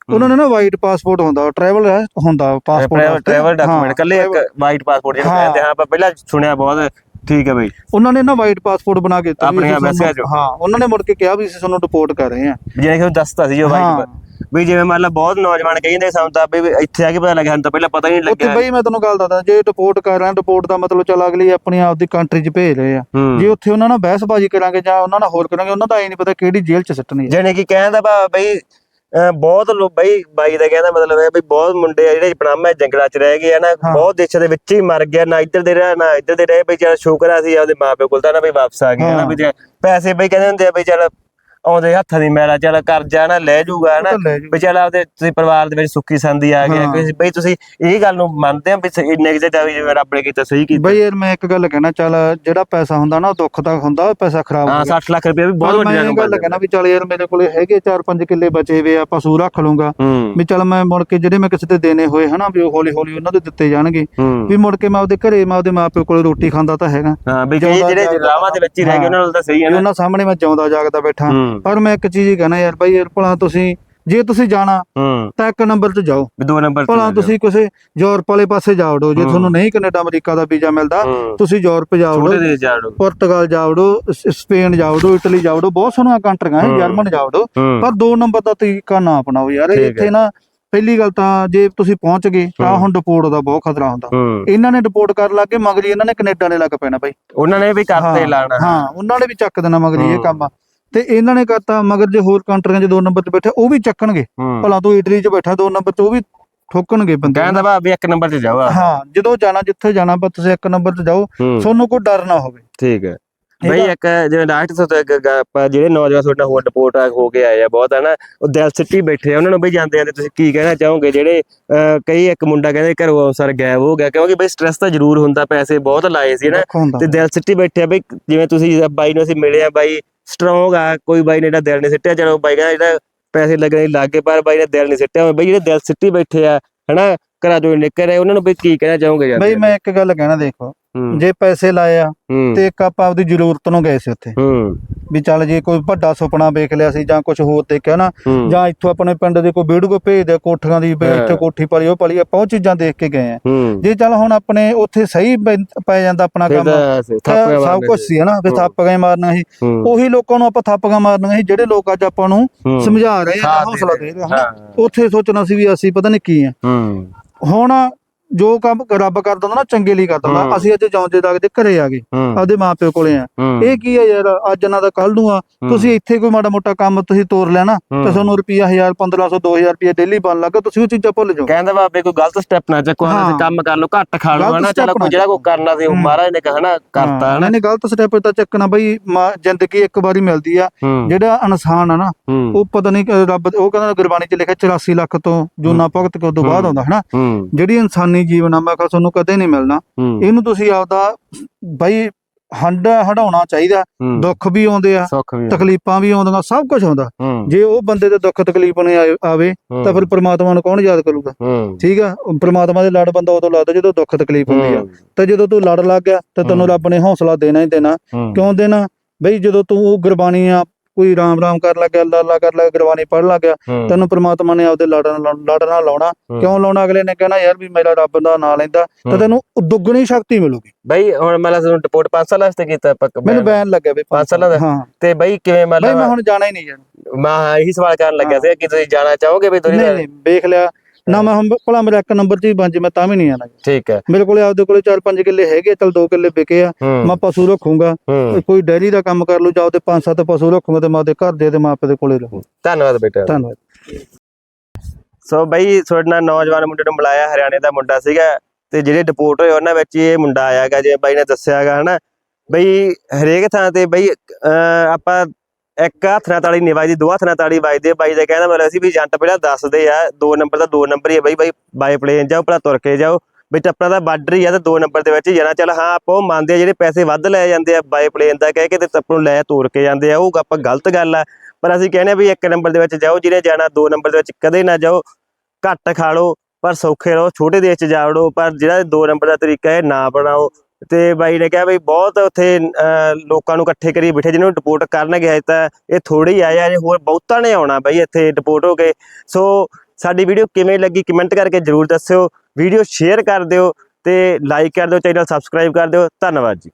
Speaker 2: ਉਹਨਾਂ ਨੇ ਨਾ ਵਾਈਟ ਪਾਸਪੋਰਟ ਹੁੰਦਾ ਟਰੈਵਲ ਹੁੰਦਾ ਪਾਸਪੋਰਟ
Speaker 1: ਟਰੈਵਲ ਡਾਕੂਮੈਂਟ ਕੱਲੇ ਇੱਕ ਵਾਈਟ ਪਾਸਪੋਰਟ ਜਿਹੜਾ
Speaker 2: ਹਾਂ।
Speaker 1: ਕਹਿੰਦੇ ਹਾਂ ਆਪਾਂ ਪਹਿਲਾਂ ਸੁਣਿਆ ਬਹੁਤ ਠੀਕ ਹੈ ਬਈ।
Speaker 2: ਉਹਨਾਂ ਨੇ ਨਾ ਵਾਈਟ ਪਾਸਪੋਰਟ ਬਣਾ ਕੇ ਦਿੱਤਾ ਵੀ
Speaker 1: ਆਪਣੀਆਂ
Speaker 2: ਅਸੀਂ ਤੁਹਾਨੂੰ-
Speaker 1: ਵੈਸੇ
Speaker 2: ਹਾਂ ਉਹਨਾਂ ਨੇ ਮੁੜ ਕੇ ਕਿਹਾ ਵੀ ਅਸੀਂ ਤੁਹਾਨੂੰ ਰਿਪੋਰਟ ਕਰ ਰਹੇ ਹਾਂ।
Speaker 1: ਜਿਹਨੇ ਕਿ ਦੱਸਤਾ ਸੀ ਜੋ
Speaker 2: ਹਾਂ।
Speaker 1: ਵਾਈਟ ਵੀ ਜਿਵੇਂ ਮੰਨ ਲਾ ਬਹੁਤ ਨੌਜਵਾਨ ਕਹਿੰਦੇ ਸਾਨੂੰ ਤਾਂ ਵੀ ਇੱਥੇ ਆ ਕੇ ਪਤਾ ਲੱਗਿਆ ਸਾਨੂੰ ਤਾਂ ਪਹਿਲਾਂ ਪਤਾ ਹੀ ਨਹੀਂ
Speaker 2: ਉੱਥੇ
Speaker 1: ਲੱਗਿਆ
Speaker 2: ਬਈ ਮੈਂ ਤੁਹਾਨੂੰ ਗੱਲ ਦੱਸਦਾ ਜੇ ਰਿਪੋਰਟ ਕਰ ਰਹੇ ਰਿਪੋਰਟ ਦਾ ਮਤਲਬ ਚਲ ਅਗਲੀ ਆਪਣੀ ਆਪ ਦੀ ਕੰਟਰੀ 'ਚ ਭੇਜ ਰਹੇ ਆ
Speaker 1: ਹੂੰ
Speaker 2: ਜੇ ਉੱਥੇ ਉਹਨਾਂ ਨਾਲ ਬਹਿਸਬਾਜ਼ੀ ਕਰਾਂਗੇ ਜਾਂ ਉਹਨਾਂ ਨਾਲ ਹੋਰ ਕਰਾਂਗੇ ਉਹਨਾਂ ਦਾ ਇਹ ਨਹੀਂ ਪਤਾ ਕਿਹੜੀ ਜੇਲ੍ਹ 'ਚ ਸਿੱਟਣੀ ਹੈ
Speaker 1: ਜਿਹਨੇ ਕਿ ਕਹਿੰਦਾ ਭਾ ਬਈ ਅਹ ਬਹੁਤ ਲੋਕ ਬਈ ਬਾਈ ਦਾ ਕਹਿੰਦਾ ਮਤਲਬ ਹੈ ਬਈ ਬਹੁਤ ਮੁੰਡੇ ਆ ਜਿਹੜੇ ਪਨਾਮਾ ਜੰਗਲਾਂ 'ਚ ਰਹਿ ਗਏ ਆ ਨਾ
Speaker 2: ਹਾਂ।
Speaker 1: ਬਹੁਤ ਦੇਸ਼ਾਂ ਦੇ ਵਿੱਚ ਹੀ ਮਰ ਗਿਆ ਨਾ ਇੱਧਰ ਦੇ ਰਿਹਾ ਨਾ ਇੱਧਰ ਦੇ ਰਹੇ ਬਈ ਚਲ ਸ਼ੁਕਰ ਆ ਸੀ ਆਪਦੇ ਮਾਪਿਓ ਕੋਲ ਤਾਂ ਨਾ ਬਈ ਵਾਪਸ ਆ ਗਏ
Speaker 2: ਹਾਂ।
Speaker 1: ਵੀ ਜੇ ਪੈਸੇ ਬਈ ਕਹਿੰਦੇ ਹੁੰਦੇ ਆ ਬਈ ਚਲ ਆਉਂਦੇ ਹੱਥਾਂ ਦੀ ਮੈਲਾ ਚਲ ਕਰਜ਼ਾ ਨਾ ਲੈ ਜਾਊਗਾ
Speaker 2: ਜਾਊ।
Speaker 1: ਵੀ ਚਲ ਆਪਦੇ ਤੁਸੀਂ ਪਰਿਵਾਰ ਦੇ ਵਿੱਚ ਸੁੱਖੀ ਸੰਦੀ ਆ ਗਿਆ। ਕਿ ਬਈ ਤੁਸੀਂ ਇਹ ਗੱਲ ਨੂੰ ਮੰਨਦੇ ਆ ਵੀ ਸ- ਇੰਨੇ ਕਿ ਜਿਹਾ ਵੀ ਰੱਬ ਨੇ ਕੀਤਾ ਸਹੀ ਕੀਤਾ।
Speaker 2: ਬਈ ਯਾਰ ਮੈਂ ਇੱਕ ਗੱਲ ਕਹਿਣਾ ਚੱਲ ਜਿਹੜਾ ਪੈਸਾ ਹੁੰਦਾ ਨਾ ਉਹ ਦੁੱਖ ਦਾ ਹੁੰਦਾ ਉਹ ਪੈਸਾ ਖਰਾਬ
Speaker 1: ਹਾਂ
Speaker 2: ਹੋ ਗਿਆ
Speaker 1: 60 ਲੱਖ ਰੁਪਏ ਵੀ ਬਹੁਤ ਵੱਡੀ ਰਕਮ
Speaker 2: ਗੱਲ ਕਹਿਣਾ ਵੀ ਚੱਲ ਯਾਰ ਮੇਰੇ ਕੋਲੇ ਹੈਗੇ 4-5 ਕਿੱਲੇ ਬਚੇ ਹੋਏ ਆ ਪਸ਼ੂ ਰੱਖ ਲੂੰਗਾ ਵੀ ਚੱਲ ਮੈਂ ਮੁੜ ਕੇ ਜਿਹੜੇ ਮੈਂ ਕਿਸੇ ਤੇ ਦੇਣੇ ਹੋਏ ਹਨਾ ਵੀ ਉਹ ਹੌਲੀ ਹੌਲੀ ਉਹਨਾਂ ਦੇ ਦਿੱਤੇ ਜਾਣਗੇ। ਵੀ ਮੁੜ ਕੇ ਮੈਂ ਆਪਦੇ ਘਰੇ ਮੈਂ ਆਪਦੇ ਮਾਪਿਓ ਕੋਲੇ ਰੋਟੀ ਖਾਂਦਾ ਤਾਂ ਹੈਗਾ।
Speaker 1: ਹਾਂ ਵੀ ਜਿਹੜੇ ਰਾਵਾਂ ਦੇ ਵਿੱਚ ਹੀ ਰਹਿ ਗਏ ਉਹਨਾਂ ਨਾਲ ਤਾਂ ਸਹੀ ਹੈ
Speaker 2: ਵੀ
Speaker 1: ਨਾ।
Speaker 2: ਉਹਨਾਂ ਸਾਹਮਣੇ ਮੈਂ ਜਿਉਂਦਾ ਜਾਗਦਾ ਬੈਠਾ। ਪਰ ਮੈਂ ਇੱਕ ਚੀਜ਼ ਹੀ ਕਹਿਣਾ ਯਾਰ ਭਾਈ ਯਾਰ ਭਲਾ ਤੁਸੀਂ ਜੇ ਤੁਸੀਂ ਜਾਣਾ
Speaker 1: ਹੂੰ।
Speaker 2: ਤਾਂ ਇੱਕ ਨੰਬਰ 'ਚ ਜਾਓ।
Speaker 1: ਵੀ ਦੋ ਨੰਬਰ
Speaker 2: ਭਲਾ ਤੁਸੀਂ ਕਿਸੇ ਯੂਰਪ ਵਾਲੇ ਪਾਸੇ ਜਾ ਵੜੋ ਜੇ। ਤੁਹਾਨੂੰ ਨਹੀਂ ਕੈਨੇਡਾ ਅਮਰੀਕਾ ਦਾ ਵੀਜ਼ਾ ਮਿਲਦਾ ਤੁਸੀਂ ਯੂਰਪ ਜਾ
Speaker 1: ਛੋਟੇ
Speaker 2: ਵੜੋ ਪੁਰਤਗਾਲ ਜਾ ਵੜੋ ਸਪੇਨ ਜਾ ਵੜੋ ਇਟਲੀ ਜਾ ਵੜੋ ਬਹੁਤ ਸੋਹਣੀਆਂ ਕੰਟਰੀਆਂ ਹੈ। ਜਰਮਨ ਜਾ ਵੜੋ ਪਰ ਦੋ ਨੰਬਰ ਦਾ ਤਰੀਕਾ ਨਾ ਅਪਣਾਓ ਯਾਰ। ਇੱਥੇ ਨਾ ਪਹਿਲੀ ਗੱਲ ਤਾਂ ਜੇ ਤੁਸੀਂ ਪਹੁੰਚ ਗਏ ਤਾਂ। ਹੁਣ ਡਿਪੋਰਟ ਦਾ ਬਹੁਤ ਖਤਰਾ ਹੁੰਦਾ। ਇਹਨਾਂ ਨੇ ਡਿਪੋਰਟ ਕਰਨ ਲੱਗੇ ਮਗਰੀ ਇਹਨਾਂ ਨੇ ਕੈਨੇਡਾ ਨੇ ਲੱਗ ਪੈਣਾ ਬਾਈ।
Speaker 1: ਉਹਨਾਂ ਨੇ ਵੀ ਕਰਤੇ ਲਾਣਾ।
Speaker 2: ਹਾਂ ਉਹਨਾਂ ਨੇ ਵੀ ਚੱਕ ਦੇਣਾ ਮਗਰੀ ਇਹ। ਕੰਮ। ਤੇ ਇਹਨਾਂ ਨੇ ਕਰਤਾ ਮਗਰ ਜੇ ਹੋਰ ਕੰਟਰੀਆਂ 'ਚ ਦੋ ਨੰਬਰ 'ਤੇ ਬੈਠੇ ਉਹ ਵੀ ਚੱਕਣਗੇ। ਭਲਾ ਤੂੰ ਇਟਲੀ 'ਚ ਬੈਠਾ ਦੋ ਨੰਬਰ 'ਚ ਉਹ ਵੀ ਠੋਕਣਗੇ ਬੰਦੇ
Speaker 1: ਕਹਿੰਦਾ ਵਾ ਵੀ ਇੱਕ ਨੰਬਰ 'ਚ ਜਾਓ ਆ।
Speaker 2: ਹਾਂ ਜਦੋਂ ਜਾਣਾ ਜਿੱਥੇ ਜਾਣਾ ਬਸ ਤੁਸੀਂ ਇੱਕ ਨੰਬਰ ਤੇ ਜਾਓ। ਤੁਹਾਨੂੰ ਕੋਈ ਡਰ ਨਾ ਹੋਵੇ।
Speaker 1: ਠੀਕ ਹੈ। ਬਈ
Speaker 2: ਆ?
Speaker 1: ਇੱਕ ਜਿਵੇਂ ਲਾਸਟ ਤੋਂ ਇੱਕ ਆਪਾਂ ਜਿਹੜੇ ਨੌਜਵਾਨ ਤੁਹਾਡੇ ਹੋਰ ਰਿਪੋਰਟ ਹੋ ਕੇ ਆਏ ਆ ਬਹੁਤ ਹਨਾ ਉਹ ਦਿਲ ਸਿੱਟੀ ਬੈਠੇ ਆ ਉਹਨਾਂ ਨੂੰ ਬਈ ਜਾਂਦੇ ਜਾਂਦੇ ਤੁਸੀਂ ਕੀ ਕਹਿਣਾ ਚਾਹੋਗੇ? ਜਿਹੜੇ ਕਈ ਇੱਕ ਮੁੰਡਾ ਕਹਿੰਦੇ ਘਰੋਂ ਸਰ ਗਾਇਬ ਹੋ ਗਿਆ ਕਿਉਂਕਿ ਬਈ ਸਟ੍ਰੈਸ ਤਾਂ ਜ਼ਰੂਰ ਹੁੰਦਾ ਪੈਸੇ ਬਹੁਤ ਲਾਏ ਸੀ ਨਾ ਤੇ ਦਿਲ ਸਿੱਟੀ ਬੈਠੇ ਆ ਬਈ ਜਿਵੇਂ ਤੁਸੀਂ ਬਾਈ ਨੂੰ ਅਸੀਂ ਮਿਲੇ ਆ ਬਾਈ ਸਟਰੋਂਗ ਆ, ਕੋਈ ਬਾਈ ਨੇ ਜਿਹੜਾ ਦਿਲ ਨਹੀਂ ਸਿੱਟਿਆ, ਚਲੋ ਬਾਈ ਕਹਿੰਦਾ ਜਿਹੜਾ ਪੈਸੇ ਲੱਗਣੇ ਲੱਗੇ ਪਰ ਬਾਈ ਨੇ ਦਿਲ ਨਹੀਂ ਸਿੱਟਿਆ ਬਈ ਜਿਹੜੇ ਦਿਲ ਸਿੱਟੀ ਬੈਠੇ ਆ, ਹਨਾ, ਘਰਾਂ ਚੋਂ ਨਿਕਲ ਰਹੇ, ਉਹਨਾਂ ਨੂੰ ਬਈ ਕੀ ਕਹਿਣਾ ਚਾਹੋਗੇ ਜਾਂਦੇ
Speaker 2: ਬਈ ਮੈਂ ਇੱਕ ਗੱਲ ਕਹਿਣਾ, ਦੇਖੋ ਜੇ ਪੈਸੇ ਲਾਏ ਆ
Speaker 1: ਹੂੰ।
Speaker 2: ਤੇ ਇੱਕ ਆਪਾਂ ਆਪਦੀ ਜ਼ਰੂਰਤ ਨੂੰ ਗਏ ਸੀ ਉੱਥੇ। ਵੀ ਚੱਲ ਜੇ ਕੋਈ ਵੱਡਾ ਸੁਪਨਾ ਵੇਖ ਲਿਆ ਸੀ ਜਾਂ ਕੁਝ ਹੋਰ ਦੇਖਿਆ ਨਾ ਜਾਂ ਇੱਥੋਂ ਆਪਣੇ ਪਿੰਡ ਦੇ ਕੋਈ ਵੀਡੀਓ ਭੇਜ ਦੇ ਕੋਠੀਆਂ ਦੀ ਇੱਥੇ। ਕੋਠੀ ਪਾਲੀ ਉਹ ਪਾਲੀ ਆਪਾਂ ਉਹ ਚੀਜ਼ਾਂ ਦੇਖ ਕੇ ਗਏ ਆ। ਜੇ ਚੱਲ ਹੁਣ ਆਪਣੇ ਉੱਥੇ ਸਹੀ ਪੈ ਜਾਂਦਾ ਆਪਣਾ ਕੰਮ ਸਭ
Speaker 1: ਮਾਰਨੇ
Speaker 2: ਕੁਝ
Speaker 1: ਸੀ।
Speaker 2: ਹਨਾ ਵੀ। ਥਾਪੀਆਂ ਮਾਰਨਾ ਸੀ। ਉਹੀ ਲੋਕਾਂ ਨੂੰ ਆਪਾਂ ਥਾਪੀਆਂ ਮਾਰਨੀਆਂ ਸੀ ਜਿਹੜੇ ਲੋਕ ਅੱਜ ਆਪਾਂ ਨੂੰ ਸਮਝਾ ਰਹੇ ਆ ਹੌਸਲਾ
Speaker 1: ਦੇ
Speaker 2: ਰਹੇ ਆ ਉੱਥੇ ਸੋਚਣਾ ਸੀ ਵੀ ਅਸੀਂ ਪਤਾ ਨਹੀਂ ਕੀ ਆ। ਹੁਣ ਜੋ ਕੰਮ ਰੱਬ ਕਰ ਦਿੰਦਾ ਨਾ ਚੰਗੇ ਲਈ ਕਰ ਦਿੰਦਾ। ਅਸੀਂ ਅੱਜ ਜਿਉਂਦੇ ਲੱਗਦੇ ਘਰੇ ਆ ਗਏ ਆਪਦੇ ਮਾਪਿਓ ਕੋਲੇ ਆ। ਇਹ ਕੀ ਹੈ ਯਾਰ ਅੱਜ ਨਾ ਦਾ ਕੱਲ ਨੂੰ ਆ। ਤੁਸੀਂ ਇੱਥੇ ਕੋਈ ਮਾੜਾ ਮੋਟਾ ਕੰਮ ਤੁਸੀਂ ਤੋਰ ਲੈਣਾ। ਤੇ ਤੁਹਾਨੂੰ ਰੁਪਿਆ 1000 1500 2000 ਰੁਪਿਆ ਡੇਲੀ ਬਣ ਲੱਗਾ ਤੁਸੀਂ ਉਹ ਚੀਜ਼ਾਂ ਭੁੱਲ ਜਾਓ।
Speaker 1: ਕਹਿੰਦਾ ਬਾਬੇ ਕੋਈ ਗਲਤ ਸਟੈਪ ਨਾ ਚੱਕੋ ਹਾਂ
Speaker 2: ਹਾਂ।
Speaker 1: ਕੰਮ ਕਰ ਲਓ ਘੱਟ ਖਾ ਲਓ ਹਨਾ ਚਲੋ ਕੋਈ ਜਿਹੜਾ ਕੋਈ ਕਰਨਾ ਸੀ ਉਹ। ਮਹਾਰਾਜ ਨੇ ਕਹਿਣਾ ਕਰਤਾ ਹਨਾ।
Speaker 2: ਨਹੀਂ ਗਲਤ ਸਟੈਪ ਤਾਂ ਚੱਕਣਾ ਬਈ ਜ਼ਿੰਦਗੀ ਇੱਕ ਵਾਰੀ ਮਿਲਦੀ ਆ। ਜਿਹੜਾ ਇਨਸਾਨ ਆ ਨਾ ਉਹ ਪਤਾ ਨਹੀਂ ਰੱਬ ਉਹ ਕਹਿੰਦਾ ਗੁਰਬਾਣੀ ਚ ਲਿਖਿਆ 84 ਲੱਖ ਤੋਂ ਜੂਨਾ ਭੁਗਤ ਕੇ ਉਦੋਂ ਬਾਅਦ। ਆਉਂਦਾ ਹਨਾ। ਜਿਹੜੀ ਇਨਸਾਨੀ ਜੀਵਨ ਆ ਮੈਂ ਕਿਹਾ ਤੁਹਾਨੂੰ ਕਦੇ ਨਹੀਂ ਮਿਲਣਾ। ਇਹਨੂੰ ਤੁਸੀਂ ਆਪਦਾ ਬਈ ਹੰਡ ਹਟਾਉਣਾ ਚਾਹੀਦਾ। ਦੁੱਖ ਵੀ ਆਉਂਦੇ ਆ ਤਕਲੀਫਾਂ ਵੀ ਆਉਂਦੀਆਂ ਸਭ ਕੁਝ ਆਉਂਦਾ। ਜੇ ਉਹ ਬੰਦੇ ਦੇ ਦੁੱਖ ਤਕਲੀਫ ਨੇ ਆਵੇ ਤਾਂ ਫਿਰ ਪ੍ਰਮਾਤਮਾ ਨੂੰ ਕੌਣ ਯਾਦ ਕਰੂਗਾ? ਠੀਕ ਆ? ਪ੍ਰਮਾਤਮਾ ਦੇ ਲੜ ਬੰਦਾ ਉਦੋਂ ਲੱਗਦਾ ਜਦੋਂ ਦੁੱਖ ਤਕਲੀਫ ਹੁੰਦੀ ਆ। ਤੇ ਜਦੋਂ ਤੂੰ ਲੜ ਲੱਗ ਗਿਆ ਤਾਂ ਤੈਨੂੰ। ਰੱਬ ਨੇ ਹੌਸਲਾ ਦੇਣਾ ਹੀ ਦੇਣਾ। ਕਿਉਂ ਦੇਣਾ? ਬਈ ਜਦੋਂ ਤੂੰ ਗੁਰਬਾਣੀ ਆ ਕੋਈ ਰਾਮ ਰਾਮ ਕਰ ਲੱਗਿਆ ਅੱਲਾ ਅੱਲਾ ਕਰ ਲੱਗਿਆ ਗੁਰਬਾਣੀ ਲੱਗਿਆ
Speaker 1: ਹੂੰ,
Speaker 2: ਤੈਨੂੰ ਪ੍ਰਮਾਤਮਾ ਨੇ ਆਪਦੇ ਲੜਨ ਲੜਨਾ ਲਾਉਣਾ।
Speaker 1: ਹੂੰ।
Speaker 2: ਕਿਉਂ ਲਾਉਣਾ? ਅਗਲੇ ਨੇ ਕਹਿਣਾ ਯਾਰ ਵੀ ਮੇਰਾ ਰੱਬ ਦਾ ਨਾਂ ਲੈਂਦਾ ਤਾਂ। ਤੈਨੂੰ ਦੁੱਗਣੀ ਸ਼ਕਤੀ ਮਿਲੂਗੀ।
Speaker 1: ਬਈ ਹੁਣ ਮੈਂ ਤੁਹਾਨੂੰ ਰਿਪੋਰਟ 5 ਸਾਲਾਂ ਵਾਸਤੇ ਕੀਤਾ ਪੱਕ
Speaker 2: ਮੈਨੂੰ ਬੈਨ ਲੱਗਿਆ ਵੀ
Speaker 1: ਪੰਜ ਸਾਲਾਂ ਦਾ? ਤੇ ਬਈ ਕਿਵੇਂ
Speaker 2: ਬਈ ਮੈਂ
Speaker 1: ਮਤਲਬ
Speaker 2: ਹੁਣ ਜਾਣਾ ਹੀ ਨਹੀਂ ਯਾਰ।
Speaker 1: ਮੈਂ ਇਹੀ ਸਵਾਲ ਕਰਨ ਲੱਗਿਆ ਸੀ ਕਿ ਤੁਸੀਂ ਜਾਣਾ ਚਾਹੋਗੇ ਵੀ ਤੁਸੀਂ
Speaker 2: ਨਹੀਂ ਨਹੀਂ ਵੇਖ ਲਿਆ। ਨਾ ਮੈਂ ਹੁਣ ਭਲਾ ਮੇਰਾ ਇੱਕ ਨੰਬਰ ਹੀ ਬਣ ਜੇ ਮੈਂ ਤਾਂ ਵੀ ਨਹੀਂ ਆਣਾ
Speaker 1: ਠੀਕ ਹੈ।
Speaker 2: ਮੇਰੇ ਕੋਲੇ ਆਪਦੇ ਕੋਲੇ 4-5 ਕਿੱਲੇ ਹੈਗੇ ਚਲ 2 ਕਿੱਲੇ ਵਿਕੇ ਆ ਮੈਂ ਪਸ਼ੂ ਰੱਖੂੰਗਾ। ਕੋਈ ਡੈਰੀ ਦਾ ਕੰਮ ਕਰ ਲੂ ਜਾਂ ਉਹਦੇ 5-7 ਪਸ਼ੂ ਰੱਖੂੰਗਾ ਤੇ ਮੈਂ ਉਹਦੇ ਘਰ ਦੇ ਤੇ ਮਾਪੇ ਦੇ ਕੋਲੇ ਰਹੂੰ।
Speaker 1: ਧੰਨਵਾਦ ਬੇਟਾ।
Speaker 2: ਧੰਨਵਾਦ।
Speaker 1: ਸੋ ਬਈ ਤੁਹਾਡੇ ਨਾਲ ਨੌਜਵਾਨ ਮੁੰਡੇ ਨੂੰ ਬੁਲਾਇਆ ਹਰਿਆਣੇ ਦਾ ਮੁੰਡਾ ਸੀਗਾ ਤੇ ਜਿਹੜੇ ਡਿਪੋਰਟ ਹੋਏ ਉਹਨਾਂ ਵਿੱਚ ਇਹ ਮੁੰਡਾ ਆਇਆਗਾ ਜਿਵੇਂ ਬਾਈ ਨੇ ਦੱਸਿਆਗਾ ਹਨਾ। ਬਈ ਹਰੇਕ ਥਾਂ ਤੇ ਬਈ ਆਪਾਂ ਇੱਕ ਹੱਥ ਨਾਲ ਤਾੜੀ ਨਹੀਂ ਵੱਜਦੀ, ਦੋ ਹੱਥ ਨਾਲ ਤਾੜੀ ਵੱਜਦੀ ਹੈ ਬਾਈ ਦਾ ਕਹਿੰਦਾ ਮਤਲਬ ਸੀ ਵੀ ਏਜੰਟ ਪਹਿਲਾਂ ਦੱਸਦੇ ਆ, ਦੋ ਨੰਬਰ ਦਾ ਦੋ ਨੰਬਰ ਹੀ ਹੈ ਬਈ, ਬਾਈ ਬਾਈ ਪਲੇਨ ਜਾਓ, ਭਲਾ ਤੁਰ ਕੇ ਜਾਓ। ਵੀ ਟੱਪਣਾ ਦਾ ਬਾਰਡਰ ਹੀ ਆ ਤੇ ਦੋ ਨੰਬਰ ਦੇ ਵਿੱਚ ਜਾਣਾ। ਚੱਲ ਹਾਂ, ਆਪਾਂ ਉਹ ਮੰਨਦੇ ਆ, ਜਿਹੜੇ ਪੈਸੇ ਵੱਧ ਲੈ ਜਾਂਦੇ ਆ ਬਾਈ ਪਲੇਨ ਦਾ, ਕਹਿ ਕੇ ਤੇ ਟੱਪ ਨੂੰ ਲੈ ਤੋਰ ਕੇ ਜਾਂਦੇ ਆ, ਉਹ ਆਪਾਂ ਗਲਤ ਗੱਲ ਆ। ਪਰ ਅਸੀਂ ਕਹਿੰਦੇ ਆ ਵੀ ਇੱਕ ਨੰਬਰ ਦੇ ਵਿੱਚ ਜਾਓ, ਜਿਹਨੇ ਜਾਣਾ, ਦੋ ਨੰਬਰ ਦੇ ਵਿੱਚ ਕਦੇ ਨਾ ਜਾਓ। ਘੱਟ ਖਾ ਲਓ, ਪਰ ਸੌਖੇ ਰਹੋ, ਛੋਟੇ ਦੇਸ਼ 'ਚ ਜਾ ਪਰ ਜਿਹੜਾ ਦੋ ਨੰਬਰ ਦਾ ਤਰੀਕਾ ਹੈ, ਨਾ ਬਣਾਓ। ਤੇ ਬਾਈ ਨੇ ਕਿਹਾ ਬਈ ਬਹੁਤ ਉੱਥੇ ਲੋਕਾਂ ਨੂੰ ਇਕੱਠੇ ਕਰੀ ਬਿਠੇ, ਜਿਹਨੂੰ ਡਿਪੋਰਟ ਕਰਨਗੇ ਹਜੇ ਤਾਂ ਇਹ ਥੋੜੇ ਹੀ ਆਏ ਆ ਜੇ ਹੋਰ ਬਹੁਤਾਂ ਨੇ ਆਉਣਾ ਬਾਈ ਇੱਥੇ ਡਿਪੋਰਟ ਹੋ ਕੇ। ਸੋ ਸਾਡੀ ਵੀਡੀਓ ਕਿਵੇਂ ਲੱਗੀ ਕਮੈਂਟ ਕਰਕੇ ਜਰੂਰ ਦੱਸਿਓ ਵੀਡੀਓ ਸ਼ੇਅਰ ਕਰ ਦਿਓ ਤੇ ਲਾਈਕ ਕਰ ਦਿਓ ਚੈਨਲ ਸਬਸਕ੍ਰਾਈਬ ਕਰ ਦਿਓ। ਧੰਨਵਾਦ ਜੀ।